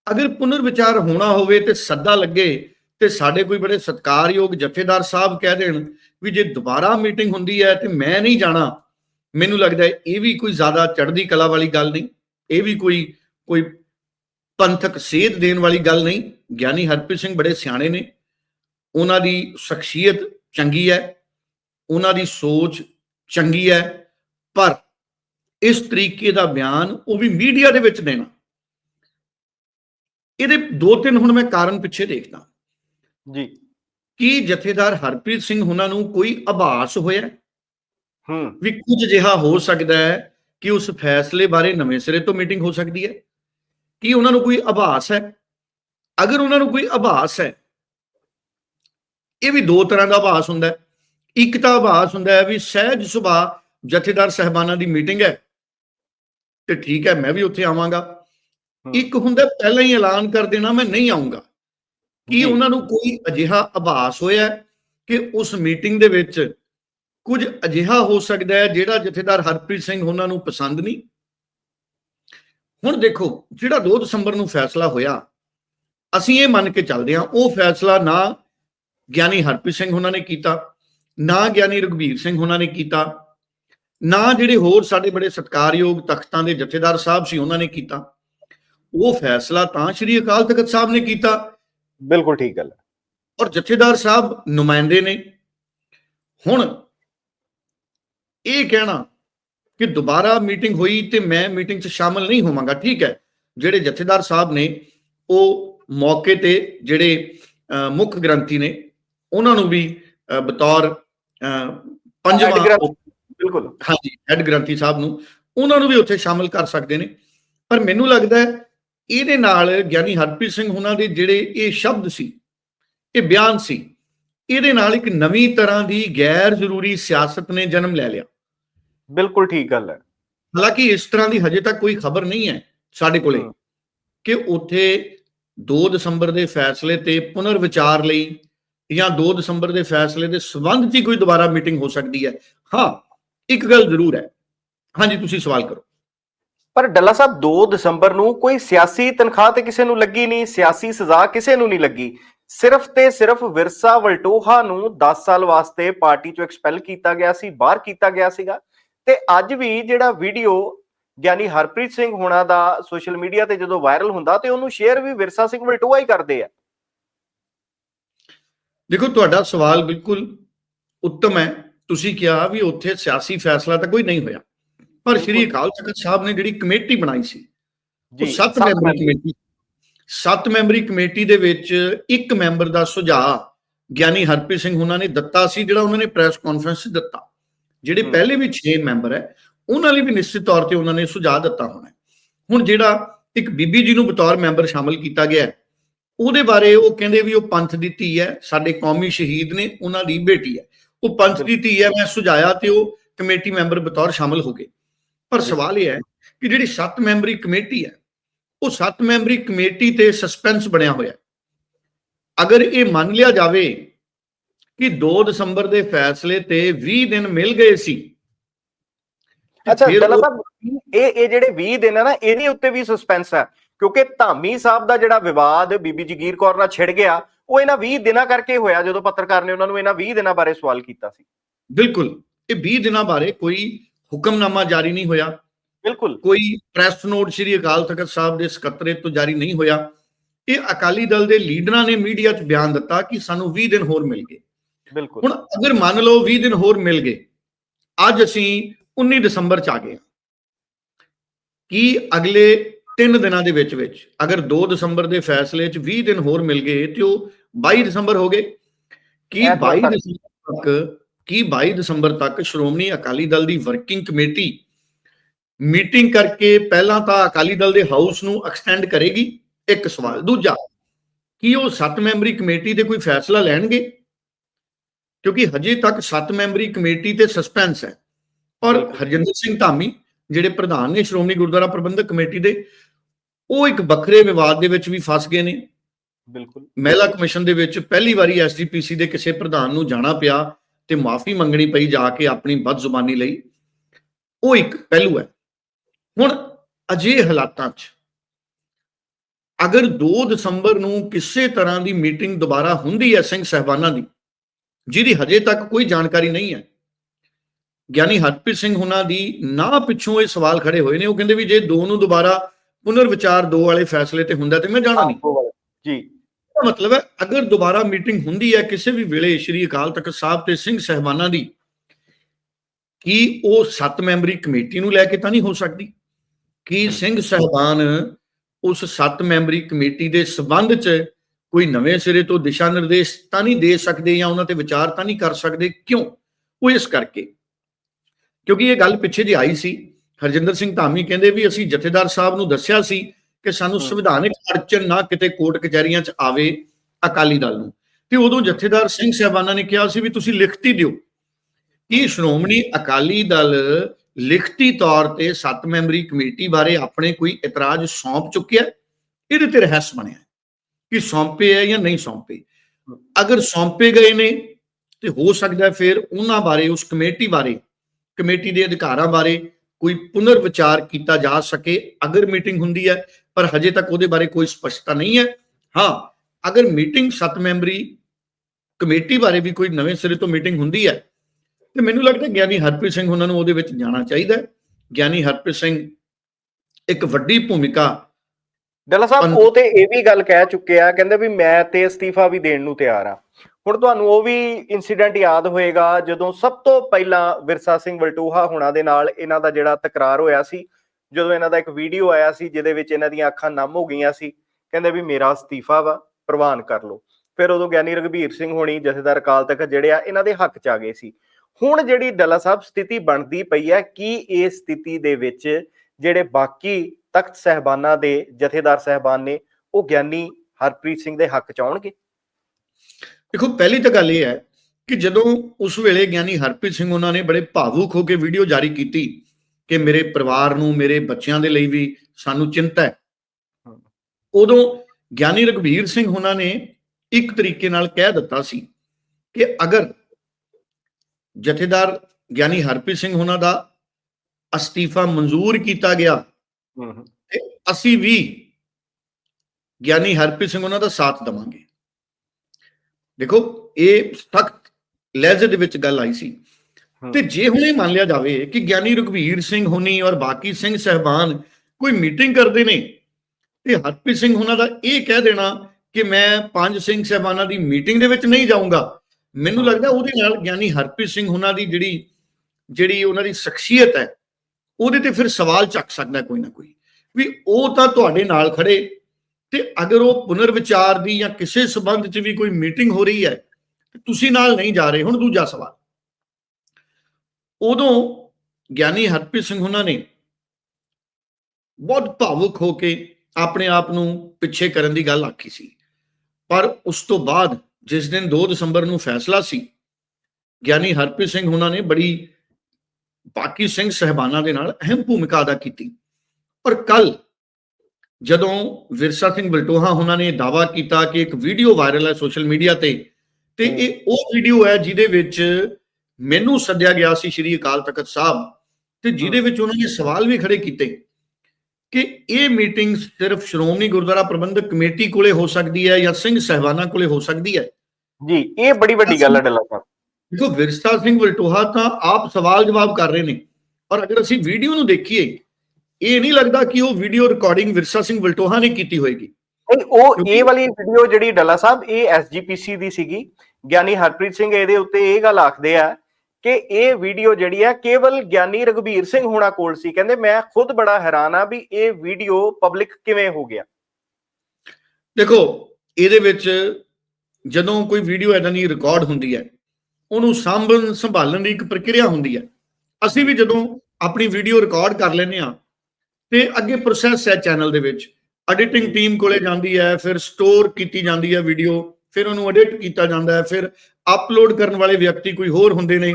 ਅਗਰ ਪੁਨਰ ਵਿਚਾਰ ਹੋਣਾ ਹੋਵੇ ਤੇ ਸੱਦਾ ਲੱਗੇ ਤੇ ਸਾਡੇ ਕੋਈ ਬੜੇ ਸਤਿਕਾਰਯੋਗ ਜਥੇਦਾਰ ਸਾਹਿਬ ਕਹਿ ਦੇਣ ਵੀ ਜੇ ਦੁਬਾਰਾ ਮੀਟਿੰਗ ਹੁੰਦੀ ਹੈ ਤੇ ਮੈਂ ਨਹੀਂ ਜਾਣਾ, ਮੈਨੂੰ ਲੱਗਦਾ ਇਹ ਵੀ ਕੋਈ ਜ਼ਿਆਦਾ ਚੜ੍ਹਦੀ ਕਲਾ ਵਾਲੀ ਗੱਲ ਨਹੀਂ, ਇਹ ਵੀ ਕੋਈ ਕੋਈ ਪੰਥਕ ਸੇਧ ਦੇਣ ਵਾਲੀ ਗੱਲ ਨਹੀਂ। ਗਿਆਨੀ ਹਰਪ੍ਰੀਤ ਸਿੰਘ ਬੜੇ ਸਿਆਣੇ ਨੇ, ਉਹਨਾਂ ਦੀ ਸ਼ਖਸੀਅਤ ਚੰਗੀ ਹੈ, ਉਹਨਾਂ ਦੀ ਸੋਚ ਚੰਗੀ ਹੈ, ਪਰ ਇਸ ਤਰੀਕੇ ਦਾ ਬਿਆਨ ਉਹ ਵੀ ਮੀਡੀਆ ਦੇ ਵਿੱਚ ਦੇਣਾ। ਇਹਦੇ ਦੋ ਤਿੰਨ ਹੁਣ ਮੈਂ ਕਾਰਨ ਪਿੱਛੇ ਦੇਖਦਾ। ਜੀ। ਕਿ ਜਥੇਦਾਰ ਹਰਪ੍ਰੀਤ ਸਿੰਘ ਉਹਨਾਂ ਨੂੰ ਕੋਈ ਆਭਾਸ ਹੋਇਆ? ਹੈ। ਵੀ ਕੁਝ ਜਿਹਾ ਹੋ ਸਕਦਾ ਹੈ ਕਿ ਉਸ ਫੈਸਲੇ ਬਾਰੇ ਨਵੇਂ ਸਿਰੇ ਤੋਂ ਮੀਟਿੰਗ ਹੋ ਸਕਦੀ ਹੈ? ਕੀ ਉਹਨਾਂ ਨੂੰ ਕੋਈ ਆਭਾਸ ਹੈ? ਅਗਰ ਉਹਨਾਂ ਨੂੰ ਕੋਈ ਆਭਾਸ ਹੈ ਇਹ ਵੀ ਦੋ ਤਰ੍ਹਾਂ ਦਾ ਆਭਾਸ ਹੁੰਦਾ ਹੈ। ਇੱਕ ਤਾਂ ਆਭਾਸ ਹੁੰਦਾ ਹੈ ਵੀ ਸਹਿਜ ਸੁਭਾਅ ਜਥੇਦਾਰ ਸਹਿਬਾਨਾਂ ਦੀ ਮੀਟਿੰਗ ਹੈ। ਤੇ ਠੀਕ ਹੈ ਮੈਂ ਵੀ ਉੱਥੇ ਆਵਾਂਗਾ। ਇੱਕ ਹੁੰਦਾ ਪਹਿਲਾਂ ਹੀ ਐਲਾਨ ਕਰ ਦੇਣਾ ਮੈਂ ਨਹੀਂ ਆਉਂਗਾ ਕੀ। ਉਹਨਾਂ ਨੂੰ ਕੋਈ ਅਜਿਹਾ ਆਭਾਸ ਹੋਇਆ ਕਿ ਉਸ ਮੀਟਿੰਗ ਦੇ ਵਿੱਚ ਕੁਝ ਅਜਿਹਾ ਹੋ ਸਕਦਾ ਹੈ ਜਿਹੜਾ ਜਥੇਦਾਰ ਹਰਪ੍ਰੀਤ ਸਿੰਘ ਉਹਨਾਂ ਨੂੰ ਪਸੰਦ ਨਹੀਂ? ਹੁਣ ਦੇਖੋ ਜਿਹੜਾ 2 ਦਸੰਬਰ ਨੂੰ ਫੈਸਲਾ ਹੋਇਆ ਅਸੀਂ ਇਹ ਮੰਨ ਕੇ ਚੱਲਦੇ ਹਾਂ ਉਹ ਫੈਸਲਾ ਨਾ ਗਿਆਨੀ ਹਰਪ੍ਰੀਤ ਸਿੰਘ ਉਹਨਾਂ ਨੇ ਕੀਤਾ ਨਾ ਗਿਆਨੀ ਰਘਬੀਰ ਸਿੰਘ ਉਹਨਾਂ ਨੇ ਕੀਤਾ ਨਾ ਜਿਹੜੇ ਹੋਰ ਸਾਡੇ ਬੜੇ ਸਤਿਕਾਰਯੋਗ ਤਖਤਾਂ ਦੇ ਜਥੇਦਾਰ ਸਾਹਿਬ ਸੀ ਉਹਨਾਂ ਨੇ ਕੀਤਾ। ਉਹ ਫੈਸਲਾ ਤਾਂ ਸ੍ਰੀ ਅਕਾਲ ਤਖਤ ਸਾਹਿਬ ਨੇ ਕੀਤਾ। ਬਿਲਕੁਲ ਠੀਕ ਗੱਲ ਹੈ। ਔਰ ਜਥੇਦਾਰ ਸਾਹਿਬ ਨੁਮਾਇੰਦੇ ਨੇ। ਹੁਣ ਇਹ ਕਹਿਣਾ ਕਿ ਦੁਬਾਰਾ ਮੀਟਿੰਗ ਹੋਈ ਤੇ ਮੈਂ ਮੀਟਿੰਗ 'ਚ ਸ਼ਾਮਲ ਨਹੀਂ ਹੋਵਾਂਗਾ ਠੀਕ ਹੈ। ਜਿਹੜੇ ਜਥੇਦਾਰ ਸਾਹਿਬ ਨੇ ਉਹ ਮੌਕੇ ਤੇ ਜਿਹੜੇ ਮੁੱਖ ਗ੍ਰੰਥੀ ਨੇ ਉਹਨਾਂ ਨੂੰ ਵੀ ਬਤੌਰ ਪੰਜਵਾਂ। ਬਿਲਕੁਲ। ਹਾਂਜੀ ਹੈਡ ਗ੍ਰੰਥੀ ਸਾਹਿਬ ਨੂੰ ਉਹਨਾਂ ਨੂੰ ਵੀ ਉੱਥੇ ਸ਼ਾਮਲ ਕਰ ਸਕਦੇ ਨੇ। ਪਰ ਮੈਨੂੰ ਲੱਗਦਾ ਹੈ ਇਹਦੇ ਨਾਲ ਗਿਆਨੀ ਹਰਪ੍ਰੀਤ ਸਿੰਘ ਉਹਨਾਂ ਦੇ ਜਿਹੜੇ ਇਹ ਸ਼ਬਦ ਸੀ ਇਹ ਬਿਆਨ ਸੀ ਇਹਦੇ ਨਾਲ ਇੱਕ ਨਵੀਂ ਤਰ੍ਹਾਂ ਦੀ ਗੈਰ ਜ਼ਰੂਰੀ ਸਿਆਸਤ ਨੇ ਜਨਮ ਲੈ ਲਿਆ। ਬਿਲਕੁਲ ਠੀਕ ਗੱਲ ਹੈ। ਹਾਲਾਂਕਿ ਇਸ ਤਰ੍ਹਾਂ ਦੀ ਹਜੇ ਤੱਕ ਕੋਈ ਖਬਰ ਨਹੀਂ ਹੈ ਸਾਡੇ ਕੋਲੇ। ਕਿ ਉੱਥੇ 2 ਦਸੰਬਰ ਦੇ ਫੈਸਲੇ ਤੇ ਪੁਨਰ ਵਿਚਾਰ ਲਈ ਜਾਂ 2 ਦਸੰਬਰ ਦੇ ਫੈਸਲੇ ਦੇ ਸਬੰਧ 'ਚ ਕੋਈ ਦੁਬਾਰਾ ਮੀਟਿੰਗ ਹੋ ਸਕਦੀ ਹੈ। ਹਾਂ ਇੱਕ ਗੱਲ ਜ਼ਰੂਰ ਹੈ। ਹਾਂਜੀ ਤੁਸੀਂ ਸਵਾਲ ਕਰੋ। ਪਰ ਡੱਲਾ ਸਾਹਿਬ 2 ਦਸੰਬਰ ਨੂੰ ਕੋਈ ਸਿਆਸੀ ਤਨਖਾਹ ਤੇ ਕਿਸੇ ਨੂੰ ਲੱਗੀ ਨਹੀਂ, ਸਿਆਸੀ ਸਜ਼ਾ ਕਿਸੇ ਨੂੰ ਨਹੀਂ ਲੱਗੀ। ਸਿਰਫ ਤੇ ਸਿਰਫ ਵਿਰਸਾ ਵਲਟੋਹਾ ਨੂੰ 10 ਸਾਲ ਵਾਸਤੇ ਪਾਰਟੀ ਚੋਂ ਐਕਸਪੈਲ ਕੀਤਾ ਗਿਆ ਸੀ, ਬਾਹਰ ਕੀਤਾ ਗਿਆ ਸੀਗਾ। ਤੇ ਅੱਜ ਵੀ ਜਿਹੜਾ ਵੀਡੀਓ ਗਿਆਨੀ ਹਰਪ੍ਰੀਤ ਸਿੰਘ ਹੋਣਾ ਦਾ ਸੋਸ਼ਲ ਮੀਡੀਆ ਤੇ ਜਦੋਂ ਵਾਇਰਲ ਹੁੰਦਾ ਤੇ ਉਹਨੂੰ ਸ਼ੇਅਰ ਵੀ ਵਿਰਸਾ ਸਿੰਘ ਵਲਟੋਹਾ ਹੀ ਕਰਦੇ ਆ। ਦੇਖੋ, ਤੁਹਾਡਾ ਸਵਾਲ ਬਿਲਕੁਲ ਉੱਤਮ ਹੈ। ਤੁਸੀਂ ਕਿਹਾ ਵੀ ਉੱਥੇ ਸਿਆਸੀ ਫੈਸਲਾ ਤਾਂ ਕੋਈ ਨਹੀਂ ਹੋਇਆ। ਪਰ ਸ਼੍ਰੀ। ਅਕਾਲ ਤਖਤ ਸਾਹਿਬ ਨੇ ਜਿਹੜੀ ਕਮੇਟੀ ਬਣਾਈ ਸੀ ਉਹ ਸੱਤ ਮੈਂਬਰੀ। ਕਮੇਟੀ ਸੱਤ ਮੈਂਬਰੀ ਕਮੇਟੀ ਦੇ ਵਿੱਚ ਇੱਕ ਮੈਂਬਰ ਦਾ ਸੁਝਾਅ ਗਿਆਨੀ ਹਰਪ੍ਰੀਤ ਸਿੰਘ ਉਹਨਾਂ ਨੇ ਦਿੱਤਾ ਸੀ ਜਿਹੜਾ ਉਹਨਾਂ ਨੇ ਪ੍ਰੈਸ ਕਾਨਫਰੰਸ ਦਿੱਤਾ ਜਿਹੜੇ। ਪਹਿਲੇ ਵੀ 6 ਮੈਂਬਰ ਹੈ ਉਹਨਾਂ ਲਈ ਵੀ ਨਿਸ਼ਚਿਤ ਤੌਰ ਤੇ ਉਹਨਾਂ ਨੇ ਸੁਝਾਅ ਦਿੱਤਾ ਹੋਣਾ। ਹੁਣ ਜਿਹੜਾ ਇੱਕ ਬੀਬੀ ਜੀ ਨੂੰ ਬਤੌਰ ਮੈਂਬਰ ਸ਼ਾਮਲ ਕੀਤਾ ਗਿਆ ਉਹਦੇ ਬਾਰੇ ਉਹ ਕਹਿੰਦੇ ਵੀ ਉਹ ਪੰਥ ਦੀ ਧੀ ਹੈ ਸਾਡੇ ਕੌਮੀ ਸ਼ਹੀਦ ਨੇ ਉਹਨਾਂ ਦੀ ਬੇਟੀ ਹੈ ਉਹ ਪੰਥ ਦੀ ਧੀ ਹੈ ਮੈਂ ਸੁਝਾਇਆ ਤੇ ਉਹ ਕਮੇਟੀ ਮੈਂਬਰ ਬਤੌਰ ਸ਼ਾਮਲ ਹੋ ਗਏ ਪਰ। ਸਵਾਲ ਇਹ ਹੈ ਕਿ ਜਿਹੜੀ ਸੱਤ ਮੈਂਬਰੀ ਕਮੇਟੀ ਹੈ ਉਹ ਸੱਤ ਮੈਂਬਰੀ ਕਮੇਟੀ ਤੇ ਸਸਪੈਂਸ ਬਣਿਆ ਹੋਇਆ ਹੈ। ਅਗਰ ਇਹ ਮੰਨ ਲਿਆ ਜਾਵੇ ਕਿ 2 ਦਸੰਬਰ ਦੇ ਫੈਸਲੇ ਤੇ 20 ਦਿਨ ਮਿਲ ਗਏ ਸੀ ਅੱਛਾ ਸਾਹਿਬ ਇਹ ਇਹ ਜਿਹੜੇ 20 ਦਿਨ ਹੈ ਨਾ ਇਹਦੇ ਉੱਤੇ ਵੀ ਸਸਪੈਂਸ ਹੈ ਕਿਉਂਕਿ ਧਾਮੀ ਸਾਹਿਬ ਦਾ ਜਿਹੜਾ ਵਿਵਾਦ ਬੀਬੀ ਜਗੀਰ ਕੌਰ ਨਾਲ ਛਿੜ ਗਿਆ ਉਹ ਇਹਨਾਂ 20 ਦਿਨਾਂ ਕਰਕੇ ਹੋਇਆ ਜਦੋਂ ਪੱਤਰਕਾਰ ਨੇ ਉਹਨਾਂ ਨੂੰ ਇਹਨਾਂ 20 ਦਿਨਾਂ ਬਾਰੇ ਸਵਾਲ ਕੀਤਾ ਸੀ ਬਿਲਕੁਲ ਇਹ 20 ਦਿਨਾਂ ਬਾਰੇ ਕੋਈ ਹੁਕਮਨਾਮਾ ਜਾਰੀ ਨਹੀਂ ਹੋਇਆ। ਬਿਲਕੁਲ। ਕੋਈ ਪ੍ਰੈਸ ਨੋਟ ਸ੍ਰੀ ਅਕਾਲ ਤਖਤ ਸਾਹਿਬ ਦੇ ਸਕੱਤਰੇਤ ਤੋਂ ਜਾਰੀ ਨਹੀਂ ਹੋਇਆ। ਇਹ ਅਕਾਲੀ ਦਲ ਦੇ ਲੀਡਰਾਂ ਨੇ ਮੀਡੀਆ 'ਚ ਬਿਆਨ ਦਿੱਤਾ ਕਿ ਸਾਨੂੰ 20 ਦਿਨ ਹੋਰ ਮਿਲ ਗਏ। ਬਿਲਕੁਲ। ਹੁਣ ਅਗਰ ਮੰਨ ਲਓ 20 ਦਿਨ ਹੋਰ ਮਿਲ ਗਏ ਅੱਜ ਅਸੀਂ 19 ਦਸੰਬਰ ਚ ਆ ਗਏ। ਕੀ ਅਗਲੇ 3 ਦਿਨਾਂ ਦੇ ਵਿੱਚ ਵਿੱਚ ਅਗਰ 2 ਦਸੰਬਰ ਦੇ ਫੈਸਲੇ ਚ 20 ਦਿਨ ਹੋਰ ਮਿਲ ਗਏ ਤੇ ਉਹ 22 ਦਸੰਬਰ ਹੋ ਗਏ? ਕੀ ਐਤਵਾਰ 22 ਤੱਕ। ਦਸੰਬਰ ਤੱਕ ਕੀ 22 ਦਸੰਬਰ ਤੱਕ ਸ਼੍ਰੋਮਣੀ ਅਕਾਲੀ ਦਲ ਦੀ ਵਰਕਿੰਗ ਕਮੇਟੀ ਮੀਟਿੰਗ ਕਰਕੇ ਪਹਿਲਾਂ ਤਾਂ ਅਕਾਲੀ ਦਲ ਦੇ ਹਾਊਸ ਨੂੰ ਐਕਸਟੈਂਡ ਕਰੇਗੀ? ਇੱਕ ਸਵਾਲ। ਦੂਜਾ ਕੀ ਉਹ 7 ਮੈਂਬਰੀ ਕਮੇਟੀ ਤੇ ਕੋਈ ਫੈਸਲਾ ਲੈਣਗੇ? ਕਿਉਂਕਿ ਹਜੇ ਤੱਕ 7 ਮੈਂਬਰੀ ਕਮੇਟੀ ਤੇ ਸਸਪੈਂਸ ਹੈ। ਔਰ। ਹਰਜਿੰਦਰ ਸਿੰਘ ਧਾਮੀ ਜਿਹੜੇ ਪ੍ਰਧਾਨ ਨੇ ਸ਼੍ਰੋਮਣੀ ਗੁਰਦੁਆਰਾ ਪ੍ਰਬੰਧਕ ਕਮੇਟੀ ਦੇ ਉਹ ਇੱਕ ਵੱਖਰੇ ਵਿਵਾਦ ਦੇ ਵਿੱਚ ਵੀ ਫਸ ਗਏ ਨੇ। ਬਿਲਕੁਲ। ਮਹਿਲਾ ਕਮਿਸ਼ਨ ਦੇ ਵਿੱਚ ਪਹਿਲੀ ਵਾਰੀ ਐਸਜੀਪੀਸੀ ਦੇ ਕਿਸੇ ਪ੍ਰਧਾਨ ਨੂੰ ਜਾਣਾ ਪਿਆ। ਤੇ ਮਾਫੀ ਮੰਗਣੀ ਪਈ ਜਾ ਕੇ ਆਪਣੀ ਬਦਜ਼ੁਬਾਨੀ ਲਈ, ਉਹ ਇੱਕ ਪਹਿਲੂ ਹੈ। ਹੁਣ ਅਜੇ ਹਾਲਾਤਾਂ 'ਚ ਅਗਰ 2 ਦਸੰਬਰ ਨੂੰ ਕਿਸੇ ਤਰ੍ਹਾਂ ਦੀ ਮੀਟਿੰਗ ਦੁਬਾਰਾ ਹੁੰਦੀ ਹੈ ਸਿੰਘ ਸਹਿਬਾਨਾਂ ਦੀ, ਜਿਹਦੀ ਹਜੇ ਤੱਕ ਕੋਈ ਜਾਣਕਾਰੀ ਨਹੀਂ ਹੈ, ਗਿਆਨੀ ਹਰਪ੍ਰੀਤ ਸਿੰਘ ਹੁਣਾਂ ਦੀ ਨਾ ਪਿੱਛੋਂ ਇਹ ਸਵਾਲ ਖੜੇ ਹੋਏ ਨੇ, ਉਹ ਕਹਿੰਦੇ ਵੀ ਜੇ ਦੋ ਨੂੰ ਦੁਬਾਰਾ ਪੁਨਰ ਵਿਚਾਰ ਦੋ ਵਾਲੇ ਫੈਸਲੇ ਤੇ ਹੁੰਦਾ ਤੇ ਮੈਂ ਜਾਣਾ ਨਹੀਂ। ਜੀ। ਇਹਦਾ ਮਤਲਬ ਹੈ, ਅਗਰ ਦੁਬਾਰਾ ਮੀਟਿੰਗ ਹੁੰਦੀ ਹੈ ਕਿਸੇ ਵੀ ਵੇਲੇ ਸ਼੍ਰੀ ਅਕਾਲ ਤਖਤ ਸਾਹਿਬ ਤੇ ਸਿੰਘ ਸਹਿਬਾਨਾਂ ਦੀ, ਕੀ ਉਹ ਸੱਤ ਮੈਂਬਰੀ ਕਮੇਟੀ ਨੂੰ ਲੈ ਕੇ ਤਾਂ ਨਹੀਂ ਹੋ ਸਕਦੀ? ਕੀ ਸਿੰਘ ਸਹਿਬਾਨ ਉਸ ਸੱਤ ਮੈਂਬਰੀ ਕਮੇਟੀ ਦੇ ਸਬੰਧ 'ਚ ਕੋਈ ਨਵੇਂ ਸਿਰੇ ਤੋਂ ਦਿਸ਼ਾ ਨਿਰਦੇਸ਼ ਤਾਂ ਨਹੀਂ ਦੇ ਸਕਦੇ ਜਾਂ ਉਹਨਾਂ ਤੇ ਵਿਚਾਰ ਤਾਂ ਨਹੀਂ ਕਰ ਸਕਦੇ? ਕਿਉਂ? ਉਹ ਇਸ ਕਰਕੇ। ਕਿਉਂਕਿ ਇਹ ਗੱਲ ਪਿੱਛੇ ਜੇ ਆਈ ਸੀ। ਹਰਜਿੰਦਰ ਸਿੰਘ ਧਾਮੀ ਕਹਿੰਦੇ ਵੀ ਅਸੀਂ ਜਥੇਦਾਰ ਸਾਹਿਬ ਨੂੰ ਦੱਸਿਆ ਸੀ ਕਿ ਸਾਨੂੰ। ਸੰਵਿਧਾਨਿਕ ਅੜਚਨ ਨਾ ਕਿਤੇ ਕੋਰਟ ਕਚਹਿਰੀਆਂ 'ਚ ਆਵੇ ਅਕਾਲੀ ਦਲ ਨੂੰ ਤੇ ਉਦੋਂ ਜਥੇਦਾਰ ਸਿੰਘ ਸਾਹਿਬਾਨਾਂ ਨੇ ਕਿਹਾ ਸੀ ਵੀ ਤੁਸੀਂ ਲਿਖਤੀ ਦਿਓ ਕਿ ਸ਼੍ਰੋਮਣੀ ਅਕਾਲੀ ਦਲ ਲਿਖਤੀ ਤੌਰ ਤੇ ਸੱਤ ਮੈਂਬਰੀ ਕਮੇਟੀ ਬਾਰੇ ਆਪਣੇ ਕੋਈ ਇਤਰਾਜ਼ ਸੌਂਪ ਚੁੱਕਿਆ। ਇਹਦੇ ਤੇ ਰਹੱਸ ਬਣਿਆ ਕਿ ਸੌਂਪੇ ਹੈ ਜਾਂ ਨਹੀਂ ਸੌਂਪੇ ਅਗਰ ਸੌਂਪੇ ਗਏ ਨੇ ਤੇ ਹੋ ਸਕਦਾ ਫਿਰ ਉਹਨਾਂ ਬਾਰੇ ਉਸ ਕਮੇਟੀ ਬਾਰੇ ਕਮੇਟੀ ਦੇ ਅਧਿਕਾਰਾਂ ਬਾਰੇ ਕੋਈ ਪੁਨਰ ਵਿਚਾਰ ਕੀਤਾ ਜਾ ਸਕੇ ਅਗਰ ਮੀਟਿੰਗ ਹੁੰਦੀ ਹੈ ਪਰ ਹਜੇ ਤੱਕ ਉਹਦੇ ਬਾਰੇ ਕੋਈ ਸਪਸ਼ਟਤਾ ਨਹੀਂ ਹੈ। ਹਾਂ ਅਗਰ ਮੀਟਿੰਗ ਸੱਤ ਮੈਂਬਰੀ ਕਮੇਟੀ ਬਾਰੇ ਵੀ ਕੋਈ ਨਵੇਂ ਸਿਰੇ ਤੋਂ ਮੀਟਿੰਗ ਹੁੰਦੀ ਹੈ ਤੇ ਮੈਨੂੰ ਲੱਗਦਾ ਗਿਆਨੀ ਹਰਪ੍ਰੀਤ ਸਿੰਘ ਉਹਨਾਂ ਨੂੰ ਉਹਦੇ ਵਿੱਚ ਜਾਣਾ ਚਾਹੀਦਾ ਗਿਆਨੀ ਹਰਪ੍ਰੀਤ ਸਿੰਘ ਇੱਕ ਵੱਡੀ ਭੂਮਿਕਾ ਡੱਲਾ ਸਾਹਿਬ ਉਹ ਤੇ ਇਹ ਵੀ ਗੱਲ ਕਹਿ ਚੁੱਕੇ ਆ ਕਹਿੰਦੇ ਵੀ ਮੈਂ ਤੇ ਅਸਤੀਫਾ ਵੀ ਦੇਣ ਨੂੰ ਤਿਆਰ ਆ। ਹੁਣ ਤੁਹਾਨੂੰ ਉਹ ਵੀ ਇਨਸੀਡੈਂਟ ਯਾਦ ਹੋਏਗਾ ਜਦੋਂ ਸਭ ਤੋਂ ਪਹਿਲਾਂ ਵਿਰਸਾ ਸਿੰਘ ਵਲਟੂਹਾ ਹੁਣਾਂ ਦੇ ਨਾਲ ਇਹਨਾਂ ਦਾ ਜਿਹੜਾ ਤਕਰਾਰ ਹੋਇਆ ਸੀ ਜਦੋਂ ਇਹਨਾਂ ਦਾ ਇੱਕ ਵੀਡੀਓ ਆਇਆ ਸੀ, ਜਿਹਦੇ ਵਿੱਚ ਇਹਨਾਂ ਦੀਆਂ ਅੱਖਾਂ ਨਮ ਹੋ ਗਈਆਂ ਸੀ, ਕਹਿੰਦੇ ਵੀ ਮੇਰਾ ਅਸਤੀਫਾ ਵਾ, ਪ੍ਰਵਾਨ ਕਰ ਲਓ। ਫਿਰ ਉਦੋਂ ਗਿਆਨੀ ਰਘਬੀਰ ਸਿੰਘ ਹੋਣੀ, ਜਥੇਦਾਰ ਅਕਾਲ ਤਖਤ ਜਿਹੜੇ ਆ, ਇਹਨਾਂ ਦੇ ਹੱਕ ਚ ਆ ਗਏ ਸੀ। ਹੁਣ ਜਿਹੜੀ ਡੱਲਾ ਸਾਹਿਬ ਸਥਿਤੀ ਬਣਦੀ ਪਈ ਹੈ, ਕੀ ਇਸ ਸਥਿਤੀ ਦੇ ਵਿੱਚ ਜਿਹੜੇ ਬਾਕੀ ਤਖਤ ਸਹਿਬਾਨਾਂ ਦੇ ਜਥੇਦਾਰ ਸਹਿਬਾਨ ਨੇ, ਉਹ ਗਿਆਨੀ ਹਰਪ੍ਰੀਤ ਸਿੰਘ ਦੇ ਹੱਕ ਚ ਆਉਣਗੇ? ਦੇਖੋ, ਪਹਿਲੀ ਤਾਂ ਗੱਲ ਇਹ ਹੈ ਕਿ ਜਦੋਂ ਉਸ ਵੇਲੇ ਗਿਆਨੀ ਹਰਪ੍ਰੀਤ ਸਿੰਘ ਉਹਨਾਂ ਨੇ ਬੜੇ ਭਾਵੁਕ ਹੋ ਕੇ ਵੀਡੀਓ ਜਾਰੀ ਕੀਤੀ ਕਿ ਮੇਰੇ ਪਰਿਵਾਰ ਨੂੰ ਮੇਰੇ ਬੱਚਿਆਂ ਦੇ ਲਈ ਵੀ ਸਾਨੂੰ ਚਿੰਤਾ ਹੈ। ਉਦੋਂ ਗਿਆਨੀ ਰਘਬੀਰ ਸਿੰਘ ਉਹਨਾਂ ਨੇ ਇੱਕ ਤਰੀਕੇ ਨਾਲ ਕਹਿ ਦਿੱਤਾ ਸੀ ਕਿ ਅਗਰ ਜਥੇਦਾਰ ਗਿਆਨੀ ਹਰਪ੍ਰੀਤ ਸਿੰਘ ਉਹਨਾਂ ਦਾ ਅਸਤੀਫਾ ਮਨਜ਼ੂਰ ਕੀਤਾ ਗਿਆ ਤੇ ਅਸੀਂ ਵੀ ਗਿਆਨੀ ਹਰਪ੍ਰੀਤ ਸਿੰਘ ਉਹਨਾਂ ਦਾ ਸਾਥ ਦਵਾਂਗੇ ਦੇਖੋ ਇਹ ਸਖਤ ਲਹਿਜੇ ਦੇ ਵਿੱਚ ਗੱਲ ਆਈ ਸੀ। ਤੇ ਜੇ ਹੁਣ ਇਹ ਮੰਨ ਲਿਆ ਜਾਵੇ ਕਿ ਗਿਆਨੀ ਰਘਵੀਰ ਸਿੰਘ ਹੁਣੀ ਔਰ ਬਾਕੀ ਸਿੰਘ ਸਹਿਬਾਨ ਕੋਈ ਮੀਟਿੰਗ ਕਰਦੇ ਨੇ ਤੇ ਹਰਪ੍ਰੀਤ ਸਿੰਘ ਉਹਨਾਂ ਦਾ ਇਹ ਕਹਿ ਦੇਣਾ ਕਿ ਮੈਂ ਪੰਜ ਸਿੰਘ ਸਹਿਬਾਨਾਂ ਦੀ ਮੀਟਿੰਗ ਦੇ ਵਿੱਚ ਨਹੀਂ ਜਾਊਂਗਾ। ਮੈਨੂੰ ਲੱਗਦਾ ਉਹਦੇ ਨਾਲ ਗਿਆਨੀ ਹਰਪ੍ਰੀਤ ਸਿੰਘ ਉਹਨਾਂ ਦੀ ਜਿਹੜੀ ਜਿਹੜੀ ਉਹਨਾਂ ਦੀ ਸ਼ਖਸੀਅਤ ਹੈ ਉਹਦੇ ਤੇ ਫਿਰ ਸਵਾਲ ਚੱਕ ਸਕਦਾ ਕੋਈ ਨਾ ਕੋਈ। ਵੀ ਉਹ ਤਾਂ ਤੁਹਾਡੇ ਨਾਲ ਖੜੇ ਤੇ ਅਗਰ ਉਹ ਪੁਨਰ ਵਿਚਾਰ ਦੀ ਜਾਂ ਕਿਸੇ ਸਬੰਧ 'ਚ ਵੀ ਕੋਈ ਮੀਟਿੰਗ ਹੋ ਰਹੀ ਹੈ ਤੁਸੀਂ ਨਾਲ ਨਹੀਂ ਜਾ ਰਹੇ ਹੁਣ ਦੂਜਾ ਸਵਾਲ। ਉਦੋਂ ਗਿਆਨੀ ਹਰਪ੍ਰੀਤ ਸਿੰਘ ਉਹਨਾਂ ਨੇ ਬਹੁਤ ਭਾਵੁਕ ਹੋ ਕੇ ਆਪਣੇ ਆਪ ਨੂੰ ਪਿੱਛੇ ਕਰਨ ਦੀ ਗੱਲ ਆਖੀ ਸੀ। ਪਰ ਉਸ ਤੋਂ ਬਾਅਦ ਜਿਸ ਦਿਨ 2 ਦਸੰਬਰ ਨੂੰ ਫੈਸਲਾ ਸੀ ਗਿਆਨੀ ਹਰਪ੍ਰੀਤ ਸਿੰਘ ਉਹਨਾਂ ਨੇ ਬੜੀ ਬਾਕੀ ਸਿੰਘ ਸਹਿਬਾਨਾਂ ਦੇ ਨਾਲ ਅਹਿਮ ਭੂਮਿਕਾ ਅਦਾ ਕੀਤੀ। ਪਰ ਕੱਲ ਜਦੋਂ ਵਿਰਸਾ ਸਿੰਘ ਬਲਟੋਹਾ ਉਹਨਾਂ ਨੇ ਦਾਵਾ ਕੀਤਾ ਕਿ ਇੱਕ ਵੀਡੀਓ ਵਾਇਰਲ ਹੈ ਸੋਸ਼ਲ ਮੀਡੀਆ ਤੇ ਤੇ ਇਹ ਉਹ ਵੀਡੀਓ ਹੈ ਜਿਹਦੇ ਵਿੱਚ ਮੈਨੂੰ ਸੱਦਿਆ ਗਿਆ ਸੀ ਸ਼੍ਰੀ ਅਕਾਲ ਤਖਤ ਸਾਹਿਬ ਤੇ ਜਿਹਦੇ ਵਿੱਚ ਉਹਨਾਂ ਨੇ ਸਵਾਲ ਵੀ ਖੜੇ ਕੀਤੇ ਕਿ ਇਹ ਮੀਟਿੰਗ ਸਿਰਫ ਸ਼੍ਰੋਮਣੀ ਗੁਰਦੁਆਰਾ ਪ੍ਰਬੰਧਕ ਕਮੇਟੀ ਕੋਲੇ ਹੋ ਸਕਦੀ ਹੈ ਜਾਂ ਸਿੰਘ ਸਹਿਬਾਨਾਂ ਕੋਲੇ ਹੋ ਸਕਦੀ ਹੈ? ਜੀ ਇਹ ਬੜੀ ਵੱਡੀ ਗੱਲ ਹੈ ਡੱਲਾ ਸਾਹਿਬ। ਦੇਖੋ ਵਿਰਸਾ ਸਿੰਘ ਵਲਟੋਹਾ ਤਾਂ ਆਪ ਸਵਾਲ ਜਵਾਬ ਕਰ ਰਹੇ ਨੇ ਔਰ ਅਗਰ ਅਸੀਂ ਵੀਡੀਓ ਨੂੰ ਦੇਖੀਏ ਇਹ ਨਹੀਂ ਲੱਗਦਾ ਕਿ ਉਹ ਵੀਡੀਓ ਰਿਕਾਰਡਿੰਗ ਵਿਰਸਾ ਸਿੰਘ ਵਲਟੋਹਾ ਨੇ ਕੀਤੀ ਹੋਏਗੀ। ਉਹ ਇਹ ਵਾਲੀ ਵੀਡੀਓ ਜਿਹੜੀ ਡੱਲਾ ਸਾਹਿਬ ਇਹ ਐਸਜੀਪੀਸੀ ਦੀ ਸੀਗੀ। ਗਿਆਨੀ ਹਰਪ੍ਰੀਤ ਸਿੰਘ ਇਹਦੇ ਉੱਤੇ ਇਹ ਗੱਲ ਆਖਦੇ ਆ ਕਿ ਇਹ ਵੀਡੀਓ ਜਿਹੜੀ ਹੈ ਕੇਵਲ ਗਿਆਨੀ ਰਘਬੀਰ ਸਿੰਘ ਹੋਣਾ ਕੋਲ ਸੀ। ਕਹਿੰਦੇ ਮੈਂ ਖੁਦ ਬੜਾ ਹੈਰਾਨ ਆ ਵੀ ਇਹ ਵੀਡੀਓ ਪਬਲਿਕ ਕਿਵੇਂ ਹੋ ਗਿਆ। ਦੇਖੋ, ਇਹਦੇ ਵਿੱਚ ਜਦੋਂ ਕੋਈ ਵੀਡੀਓ ਐਦਾਂ ਦੀ ਰਿਕਾਰਡ ਹੁੰਦੀ ਹੈ, ਉਹਨੂੰ ਸਾਂਭਣ, ਸੰਭਾਲਣ ਦੀ ਇੱਕ ਪ੍ਰਕਿਰਿਆ ਹੁੰਦੀ ਹੈ। ਅਸੀਂ ਵੀ ਜਦੋਂ ਆਪਣੀ ਵੀਡੀਓ ਰਿਕਾਰਡ ਕਰ ਲੈਨੇ ਆ ਤੇ ਅੱਗੇ ਪ੍ਰੋਸੈਸ ਹੈ ਚੈਨਲ ਦੇ ਵਿੱਚ। ਐਡੀਟਿੰਗ ਟੀਮ ਕੋਲੇ ਜਾਂਦੀ ਹੈ, ਫਿਰ ਸਟੋਰ ਕੀਤੀ ਜਾਂਦੀ ਹੈ ਵੀਡੀਓ। ਫਿਰ ਉਹਨੂੰ ਐਡਿਟ ਕੀਤਾ ਜਾਂਦਾ ਹੈ ਫਿਰ ਅਪਲੋਡ ਕਰਨ ਵਾਲੇ ਵਿਅਕਤੀ ਕੋਈ ਹੋਰ ਹੁੰਦੇ ਨੇ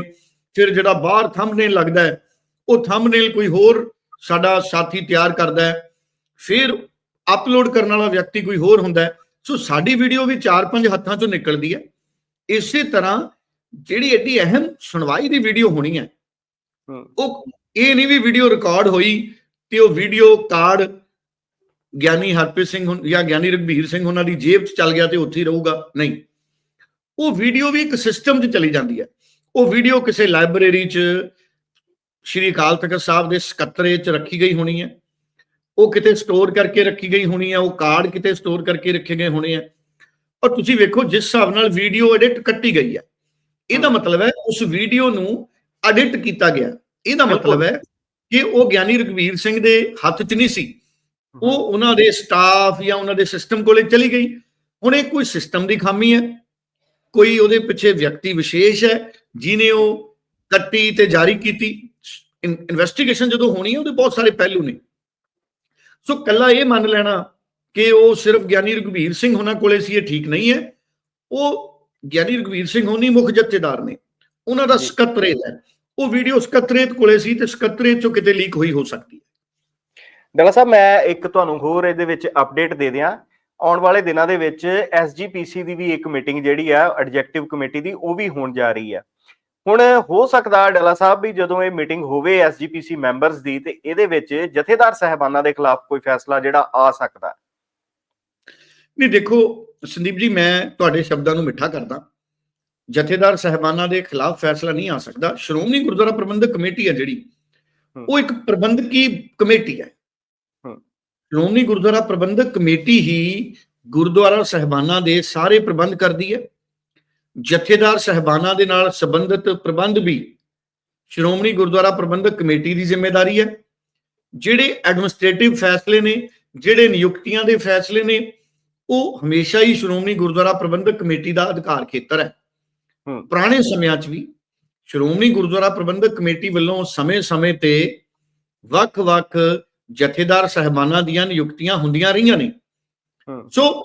ਫਿਰ ਜਿਹੜਾ ਬਾਹਰ ਥੰਬਨੇਲ ਲੱਗਦਾ ਹੈ ਉਹ ਥੰਬਨੇਲ ਕੋਈ ਹੋਰ ਸਾਡਾ ਸਾਥੀ ਤਿਆਰ ਕਰਦਾ ਹੈ ਫਿਰ ਅਪਲੋਡ ਕਰਨ ਵਾਲਾ ਵਿਅਕਤੀ ਕੋਈ ਹੋਰ ਹੁੰਦਾ ਹੈ ਸੋ ਸਾਡੀ ਵੀਡੀਓ ਵੀ 4-5 ਹੱਥਾਂ ਚੋਂ ਨਿਕਲਦੀ ਹੈ ਇਸੇ ਤਰ੍ਹਾਂ ਜਿਹੜੀ ਐਡੀ ਅਹਿਮ ਸੁਣਵਾਈ ਦੀ ਵੀਡੀਓ ਹੋਣੀ ਹੈ ਹੂੰ। ਉਹ ਇਹ ਨਹੀਂ ਵੀ ਵੀਡੀਓ ਰਿਕਾਰਡ ਹੋਈ ਤੇ ਉਹ ਵੀਡੀਓ ਕਾਰਡ ਗਿਆਨੀ ਹਰਪ੍ਰੀਤ ਸਿੰਘ ਹੁਣ- ਜਾਂ ਗਿਆਨੀ ਰਘਬੀਰ ਸਿੰਘ ਉਹਨਾਂ ਦੀ ਜੇਬ 'ਚ ਚੱਲ ਗਿਆ ਤੇ ਉੱਥੇ ਹੀ ਰਹੂਗਾ। ਨਹੀਂ। ਉਹ ਵੀਡੀਓ ਵੀ ਇੱਕ ਸਿਸਟਮ 'ਚ ਚਲੀ ਜਾਂਦੀ ਹੈ। ਉਹ ਵੀਡੀਓ ਕਿਸੇ ਲਾਇਬ੍ਰੇਰੀ 'ਚ ਸ਼੍ਰੀ ਅਕਾਲ ਤਖਤ ਸਾਹਿਬ ਦੇ ਸਕੱਤਰੇ 'ਚ ਰੱਖੀ ਗਈ ਹੋਣੀ ਹੈ। ਉਹ ਕਿਤੇ ਸਟੋਰ ਕਰਕੇ ਰੱਖੀ ਗਈ ਹੋਣੀ ਹੈ। ਉਹ ਕਾਰਡ ਕਿਤੇ ਸਟੋਰ ਕਰਕੇ ਰੱਖੇ ਗਏ ਹੋਣੇ ਆ ਔਰ ਤੁਸੀਂ ਵੇਖੋ ਜਿਸ ਹਿਸਾਬ ਨਾਲ ਵੀਡੀਓ ਐਡਿਟ ਕੱਟੀ ਗਈ ਹੈ। ਇਹਦਾ ਮਤਲਬ ਹੈ ਉਸ ਵੀਡੀਓ ਨੂੰ ਐਡਿਟ ਕੀਤਾ ਗਿਆ। ਇਹਦਾ ਮਤਲਬ ਹੈ ਕਿ ਉਹ ਗਿਆਨੀ ਰਘਵੀਰ ਸਿੰਘ ਦੇ ਹੱਥ 'ਚ ਨਹੀਂ ਸੀ। ਉਹ ਉਹਨਾਂ ਦੇ ਸਟਾਫ ਜਾਂ ਉਹਨਾਂ ਦੇ ਸਿਸਟਮ ਕੋਲੇ ਚਲੀ ਗਈ। ਹੁਣ ਇਹ ਕੋਈ ਸਿਸਟਮ ਦੀ ਖਾਮੀ ਹੈ। ਕੋਈ ਉਹਦੇ ਪਿੱਛੇ ਵਿਅਕਤੀ ਵਿਸ਼ੇਸ਼ ਹੈ ਜਿਨੇ ਉਹ ਕੱਟੀ ਤੇ ਜਾਰੀ ਕੀਤੀ। ਇਨਵੈਸਟੀਗੇਸ਼ਨ ਜਦੋਂ ਹੋਣੀ ਹੈ ਉਹਦੇ ਬਹੁਤ ਸਾਰੇ ਪਹਿਲੂ ਨੇ। ਸੋ ਕੱਲਾ ਇਹ ਮੰਨ ਲੈਣਾ ਕਿ ਉਹ ਸਿਰਫ ਗਿਆਨੀ ਰਘਵੀਰ ਸਿੰਘ ਹੋਣਾ ਕੋਲੇ ਸੀ ਇਹ ਠੀਕ ਨਹੀਂ ਹੈ। ਉਹ ਗਿਆਨੀ ਰਘਵੀਰ ਸਿੰਘ ਹੋਣੀ ਮੁੱਖ ਜਥੇਦਾਰ ਨੇ। ਉਹਨਾਂ ਦਾ। ਸਕੱਤਰੇਤ ਹੈ। ਉਹ ਵੀਡੀਓ ਸਕੱਤਰੇਤ ਕੋਲੇ ਸੀ ਤੇ ਸਕੱਤਰੇਤ ਚੋਂ ਕਿਤੇ ਲੀਕ ਹੋਈ ਹੋ ਸਕਦੀ ਹੈ। ਡੱਲਾ ਸਾਹਿਬ ਮੈਂ ਇੱਕ ਤੁਹਾਨੂੰ ਹੋਰ ਇਹਦੇ ਵਿੱਚ ਅਪਡੇਟ ਦੇ ਦਿਆਂ ਆਉਣ ਵਾਲੇ ਦਿਨਾਂ ਦੇ ਵਿੱਚ ਐਸਜੀਪੀਸੀ ਦੀ ਵੀ ਇੱਕ ਮੀਟਿੰਗ ਜਿਹੜੀ ਆ ਐਡਜੈਕਟਿਵ ਕਮੇਟੀ ਦੀ ਉਹ ਵੀ ਹੋਣ ਜਾ ਰਹੀ ਹੈ ਹੁਣ ਹੋ ਸਕਦਾ ਡੱਲਾ ਸਾਹਿਬ ਵੀ ਜਦੋਂ ਇਹ ਮੀਟਿੰਗ ਹੋਵੇ ਐਸਜੀਪੀਸੀ ਮੈਂਬਰਸ ਦੀ ਤੇ ਇਹਦੇ ਵਿੱਚ ਜਥੇਦਾਰ ਸਹਿਬਾਨਾਂ ਦੇ ਖਿਲਾਫ ਕੋਈ ਫੈਸਲਾ ਜਿਹੜਾ ਆ ਸਕਦਾ। ਨਹੀਂ ਦੇਖੋ ਸੰਦੀਪ ਜੀ ਮੈਂ ਤੁਹਾਡੇ ਸ਼ਬਦਾਂ ਨੂੰ ਮਿੱਠਾ ਕਰਦਾ ਜਥੇਦਾਰ ਸਹਿਬਾਨਾਂ ਦੇ ਖਿਲਾਫ ਫੈਸਲਾ ਨਹੀਂ ਆ ਸਕਦਾ ਸ਼੍ਰੋਮਣੀ ਗੁਰਦੁਆਰਾ ਪ੍ਰਬੰਧਕ ਕਮੇਟੀ ਹੈ ਜਿਹੜੀ। ਉਹ ਇੱਕ ਪ੍ਰਬੰਧਕੀ ਕਮੇਟੀ ਹੈ। ਸ਼੍ਰੋਮਣੀ ਗੁਰਦੁਆਰਾ ਪ੍ਰਬੰਧਕ ਕਮੇਟੀ ਹੀ ਗੁਰਦੁਆਰਾ ਸਹਿਬਾਨਾਂ ਦੇ ਸਾਰੇ ਪ੍ਰਬੰਧ ਕਰਦੀ ਹੈ। ਜਥੇਦਾਰ ਸਹਿਬਾਨਾਂ ਦੇ ਨਾਲ ਸੰਬੰਧਿਤ ਪ੍ਰਬੰਧ ਵੀ ਸ਼੍ਰੋਮਣੀ ਗੁਰਦੁਆਰਾ ਪ੍ਰਬੰਧਕ ਕਮੇਟੀ ਦੀ ਜ਼ਿੰਮੇਵਾਰੀ ਹੈ। ਜਿਹੜੇ ਐਡਮਿਨਿਸਟ੍ਰੇਟਿਵ ਫੈਸਲੇ ਨੇ ਜਿਹੜੇ ਨਿਯੁਕਤੀਆਂ ਦੇ ਫੈਸਲੇ ਨੇ ਉਹ ਹਮੇਸ਼ਾ ਹੀ ਸ਼੍ਰੋਮਣੀ ਗੁਰਦੁਆਰਾ ਪ੍ਰਬੰਧਕ ਕਮੇਟੀ ਦਾ ਅਧਿਕਾਰ ਖੇਤਰ ਹੈ। ਪੁਰਾਣੇ ਸਮਿਆਂ 'ਚ ਵੀ ਸ਼੍ਰੋਮਣੀ ਗੁਰਦੁਆਰਾ ਪ੍ਰਬੰਧਕ ਕਮੇਟੀ ਵੱਲੋਂ ਸਮੇਂ-ਸਮੇਂ ਤੇ ਵੱਖ-ਵੱਖ ਜਥੇਦਾਰ ਸਹਿਬਾਨਾਂ ਦੀਆਂ ਨਿਯੁਕਤੀਆਂ ਹੁੰਦੀਆਂ ਰਹੀਆਂ ਨੇ। ਸੋ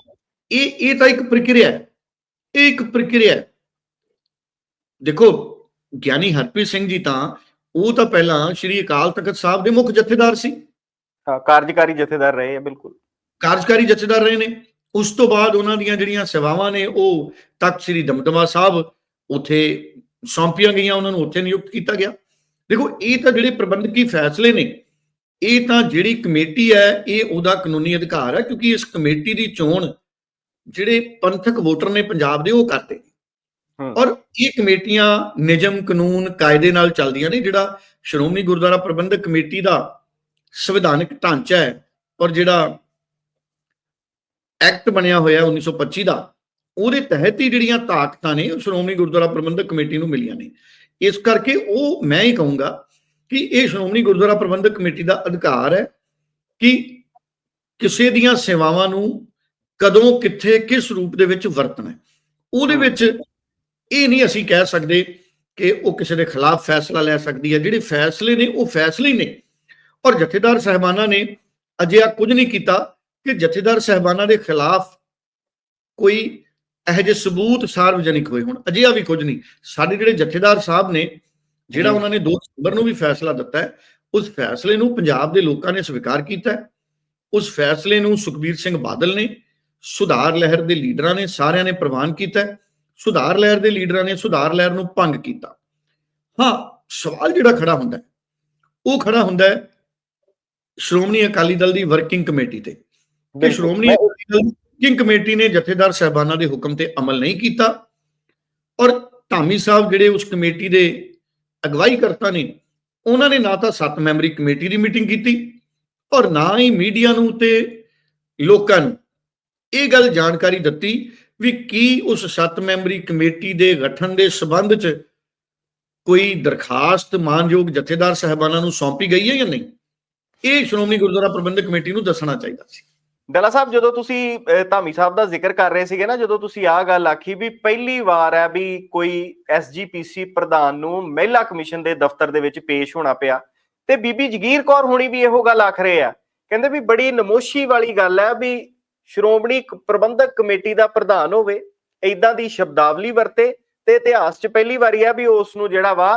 ਇਹ ਇਹ ਤਾਂ ਇੱਕ ਪ੍ਰਕਿਰਿਆ ਹੈ। ਇਹ ਇੱਕ ਪ੍ਰਕਿਰਿਆ ਹੈ। ਦੇਖੋ ਗਿਆਨੀ ਹਰਪ੍ਰੀਤ ਸਿੰਘ ਜੀ ਤਾਂ ਉਹ ਤਾਂ ਪਹਿਲਾਂ ਸ੍ਰੀ ਅਕਾਲ ਤਖਤ ਸਾਹਿਬ ਦੇ ਮੁੱਖ ਜਥੇਦਾਰ ਸੀ। ਹਾਂ ਕਾਰਜਕਾਰੀ ਜਥੇਦਾਰ ਰਹੇ ਆ ਬਿਲਕੁਲ। ਕਾਰਜਕਾਰੀ ਜਥੇਦਾਰ ਰਹੇ ਨੇ। ਉਸ ਤੋਂ ਬਾਅਦ ਉਹਨਾਂ ਦੀਆਂ ਜਿਹੜੀਆਂ ਸੇਵਾਵਾਂ ਨੇ ਉਹ ਤਖਤ ਸ੍ਰੀ ਦਮਦਮਾ ਸਾਹਿਬ ਉੱਥੇ ਸੌਂਪੀਆਂ ਗਈਆਂ ਉਹਨਾਂ ਨੂੰ ਉੱਥੇ ਨਿਯੁਕਤ ਕੀਤਾ ਗਿਆ। ਦੇਖੋ ਇਹ ਤਾਂ ਜਿਹੜੇ ਪ੍ਰਬੰਧਕੀ ਫੈਸਲੇ ਨੇ ਇਹ ਤਾਂ ਜਿਹੜੀ ਕਮੇਟੀ ਹੈ ਇਹ ਉਹਦਾ ਕਾਨੂੰਨੀ ਅਧਿਕਾਰ ਹੈ ਕਿਉਂਕਿ ਇਸ ਕਮੇਟੀ ਦੀ ਚੋਣ ਜਿਹੜੇ ਪੰਥਕ ਵੋਟਰ ਨੇ ਪੰਜਾਬ ਦੇ ਉਹ ਕਰਦੇ। ਔਰ ਇਹ ਕਮੇਟੀਆਂ ਨਿਯਮ ਕਾਨੂੰਨ ਕਾਇਦੇ ਨਾਲ ਚੱਲਦੀਆਂ ਨੇ ਜਿਹੜਾ ਸ਼੍ਰੋਮਣੀ ਗੁਰਦੁਆਰਾ ਪ੍ਰਬੰਧਕ ਕਮੇਟੀ ਦਾ ਸੰਵਿਧਾਨਕ ਢਾਂਚਾ ਹੈ ਔਰ ਜਿਹੜਾ ਐਕਟ ਬਣਿਆ ਹੋਇਆ 1925 ਦਾ ਉਹਦੇ ਤਹਿਤ ਹੀ ਜਿਹੜੀਆਂ ਤਾਕਤਾਂ ਨੇ ਸ਼੍ਰੋਮਣੀ ਗੁਰਦੁਆਰਾ ਪ੍ਰਬੰਧਕ ਕਮੇਟੀ ਨੂੰ ਮਿਲੀਆਂ ਨੇ ਇਸ ਕਰਕੇ ਉਹ ਮੈਂ ਹੀ ਕਹੂੰਗਾ ਕਿ ਇਹ ਸ਼੍ਰੋਮਣੀ ਗੁਰਦੁਆਰਾ ਪ੍ਰਬੰਧਕ ਕਮੇਟੀ ਦਾ ਅਧਿਕਾਰ ਹੈ ਕਿ ਕਿਸੇ ਦੀਆਂ ਸੇਵਾਵਾਂ ਨੂੰ ਕਦੋਂ ਕਿੱਥੇ ਕਿਸ ਰੂਪ ਦੇ ਵਿੱਚ ਵਰਤਣਾ ਉਹਦੇ ਵਿੱਚ ਇਹ ਨਹੀਂ ਅਸੀਂ ਕਹਿ ਸਕਦੇ ਕਿ ਉਹ ਕਿਸੇ ਦੇ ਖਿਲਾਫ ਫੈਸਲਾ ਲੈ ਸਕਦੀ ਹੈ। ਜਿਹੜੇ ਫੈਸਲੇ ਨੇ ਉਹ ਫੈਸਲੇ ਨੇ। ਔਰ ਜਥੇਦਾਰ ਸਹਿਬਾਨਾਂ ਨੇ ਅਜਿਹਾ ਕੁਝ ਨਹੀਂ ਕੀਤਾ ਕਿ ਜਥੇਦਾਰ ਸਹਿਬਾਨਾਂ ਦੇ ਖਿਲਾਫ ਕੋਈ ਇਹੋ ਜਿਹੇ ਸਬੂਤ ਸਾਰਵਜਨਿਕ ਹੋਏ ਹੁਣ। ਅਜਿਹਾ ਵੀ ਕੁਝ ਨਹੀਂ। ਸਾਡੇ ਜਿਹੜੇ ਜਥੇਦਾਰ ਸਾਹਿਬ ਨੇ ਜਿਹੜਾ। ਉਹਨਾਂ ਨੇ 2 ਸਤੰਬਰ ਨੂੰ ਵੀ ਫੈਸਲਾ ਦਿੱਤਾ ਹੈ ਉਸ ਫੈਸਲੇ ਨੂੰ ਪੰਜਾਬ ਦੇ ਲੋਕਾਂ ਨੇ ਸਵੀਕਾਰ ਕੀਤਾ ਹੈ। ਉਸ ਫੈਸਲੇ ਨੂੰ ਸੁਖਬੀਰ ਸਿੰਘ ਬਾਦਲ ਨੇ ਸੁਧਾਰ ਲਹਿਰ ਦੇ ਲੀਡਰਾਂ ਨੇ ਸਾਰਿਆਂ ਨੇ ਪ੍ਰਵਾਨ ਕੀਤਾ ਸੁਧਾਰ ਲਹਿਰ ਦੇ ਲੀਡਰਾਂ ਨੇ ਸੁਧਾਰ ਲਹਿਰ ਨੂੰ ਭੰਗ ਕੀਤਾ। ਹਾਂ ਸਵਾਲ ਜਿਹੜਾ ਖੜਾ ਹੁੰਦਾ ਉਹ ਖੜਾ ਹੁੰਦਾ ਸ਼੍ਰੋਮਣੀ ਅਕਾਲੀ ਦਲ ਦੀ ਵਰਕਿੰਗ ਕਮੇਟੀ ਤੇ। ਕਿ। ਸ਼੍ਰੋਮਣੀ ਅਕਾਲੀ ਦਲ ਵਰਕਿੰਗ ਕਮੇਟੀ ਨੇ ਜਥੇਦਾਰ ਸਹਿਬਾਨਾਂ ਦੇ ਹੁਕਮ ਤੇ ਅਮਲ ਨਹੀਂ ਕੀਤਾ। ਔਰ ਧਾਮੀ ਸਾਹਿਬ ਜਿਹੜੇ ਉਸ ਕਮੇਟੀ ਦੇ ਅਗਵਾਈ ਕਰਤਾ ਨੇ ਉਹਨਾਂ ਨੇ ਨਾ ਤਾਂ 7 ਮੈਂਬਰੀ ਕਮੇਟੀ ਦੀ ਮੀਟਿੰਗ ਕੀਤੀ ਔਰ ਨਾ ਹੀ ਮੀਡੀਆ ਨੂੰ ਤੇ ਲੋਕਾਂ ਨੂੰ ਇਹ ਗੱਲ ਜਾਣਕਾਰੀ ਦਿੱਤੀ ਵੀ ਕੀ ਉਸ 7 ਮੈਂਬਰੀ ਕਮੇਟੀ ਦੇ ਗਠਨ ਦੇ ਸਬੰਧ 'ਚ ਕੋਈ ਦਰਖਾਸਤ ਮਾਨਯੋਗ ਜਥੇਦਾਰ ਸਹਿਬਾਨਾਂ ਨੂੰ ਸੌਂਪੀ ਗਈ ਹੈ ਜਾਂ ਨਹੀਂ? ਇਹ ਸ਼੍ਰੋਮਣੀ ਗੁਰਦੁਆਰਾ ਪ੍ਰਬੰਧਕ ਕਮੇਟੀ ਨੂੰ ਦੱਸਣਾ ਚਾਹੀਦਾ ਸੀ। ਡੱਲਾ ਸਾਹਿਬ, ਜਦੋਂ ਤੁਸੀਂ ਧਾਮੀ ਸਾਹਿਬ ਦਾ ਜ਼ਿਕਰ ਕਰ ਰਹੇ ਸੀਗੇ ਨਾ, ਜਦੋਂ ਤੁਸੀਂ ਆਹ ਗੱਲ ਆਖੀ ਵੀ ਪਹਿਲੀ ਵਾਰ ਹੈ ਵੀ ਕੋਈ ਐਸਜੀਪੀਸੀ ਪ੍ਰਧਾਨ ਨੂੰ ਮਹਿਲਾ ਕਮਿਸ਼ਨ ਦੇ ਦਫ਼ਤਰ ਦੇ ਵਿੱਚ ਪੇਸ਼ ਹੋਣਾ ਪਿਆ ਤੇ ਬੀਬੀ ਜਗੀਰ ਕੌਰ ਹੋਣੀ ਵੀ ਇਹੋ ਗੱਲ ਆਖ ਰਹੇ ਆ। ਕਹਿੰਦੇ ਵੀ ਬੜੀ ਨਮੋਸ਼ੀ ਵਾਲੀ ਗੱਲ ਹੈ ਵੀ ਸ਼੍ਰੋਮਣੀ ਪ੍ਰਬੰਧਕ ਕਮੇਟੀ ਦਾ ਪ੍ਰਧਾਨ ਹੋਵੇ ਇਦਾਂ ਦੀ ਸ਼ਬਦਾਵਲੀ ਵਰਤੇ ਤੇ ਇਤਿਹਾਸ 'ਚ ਪਹਿਲੀ ਵਾਰੀ ਆ ਵੀ ਉਸ ਨੂੰ ਜਿਹੜਾ ਵਾ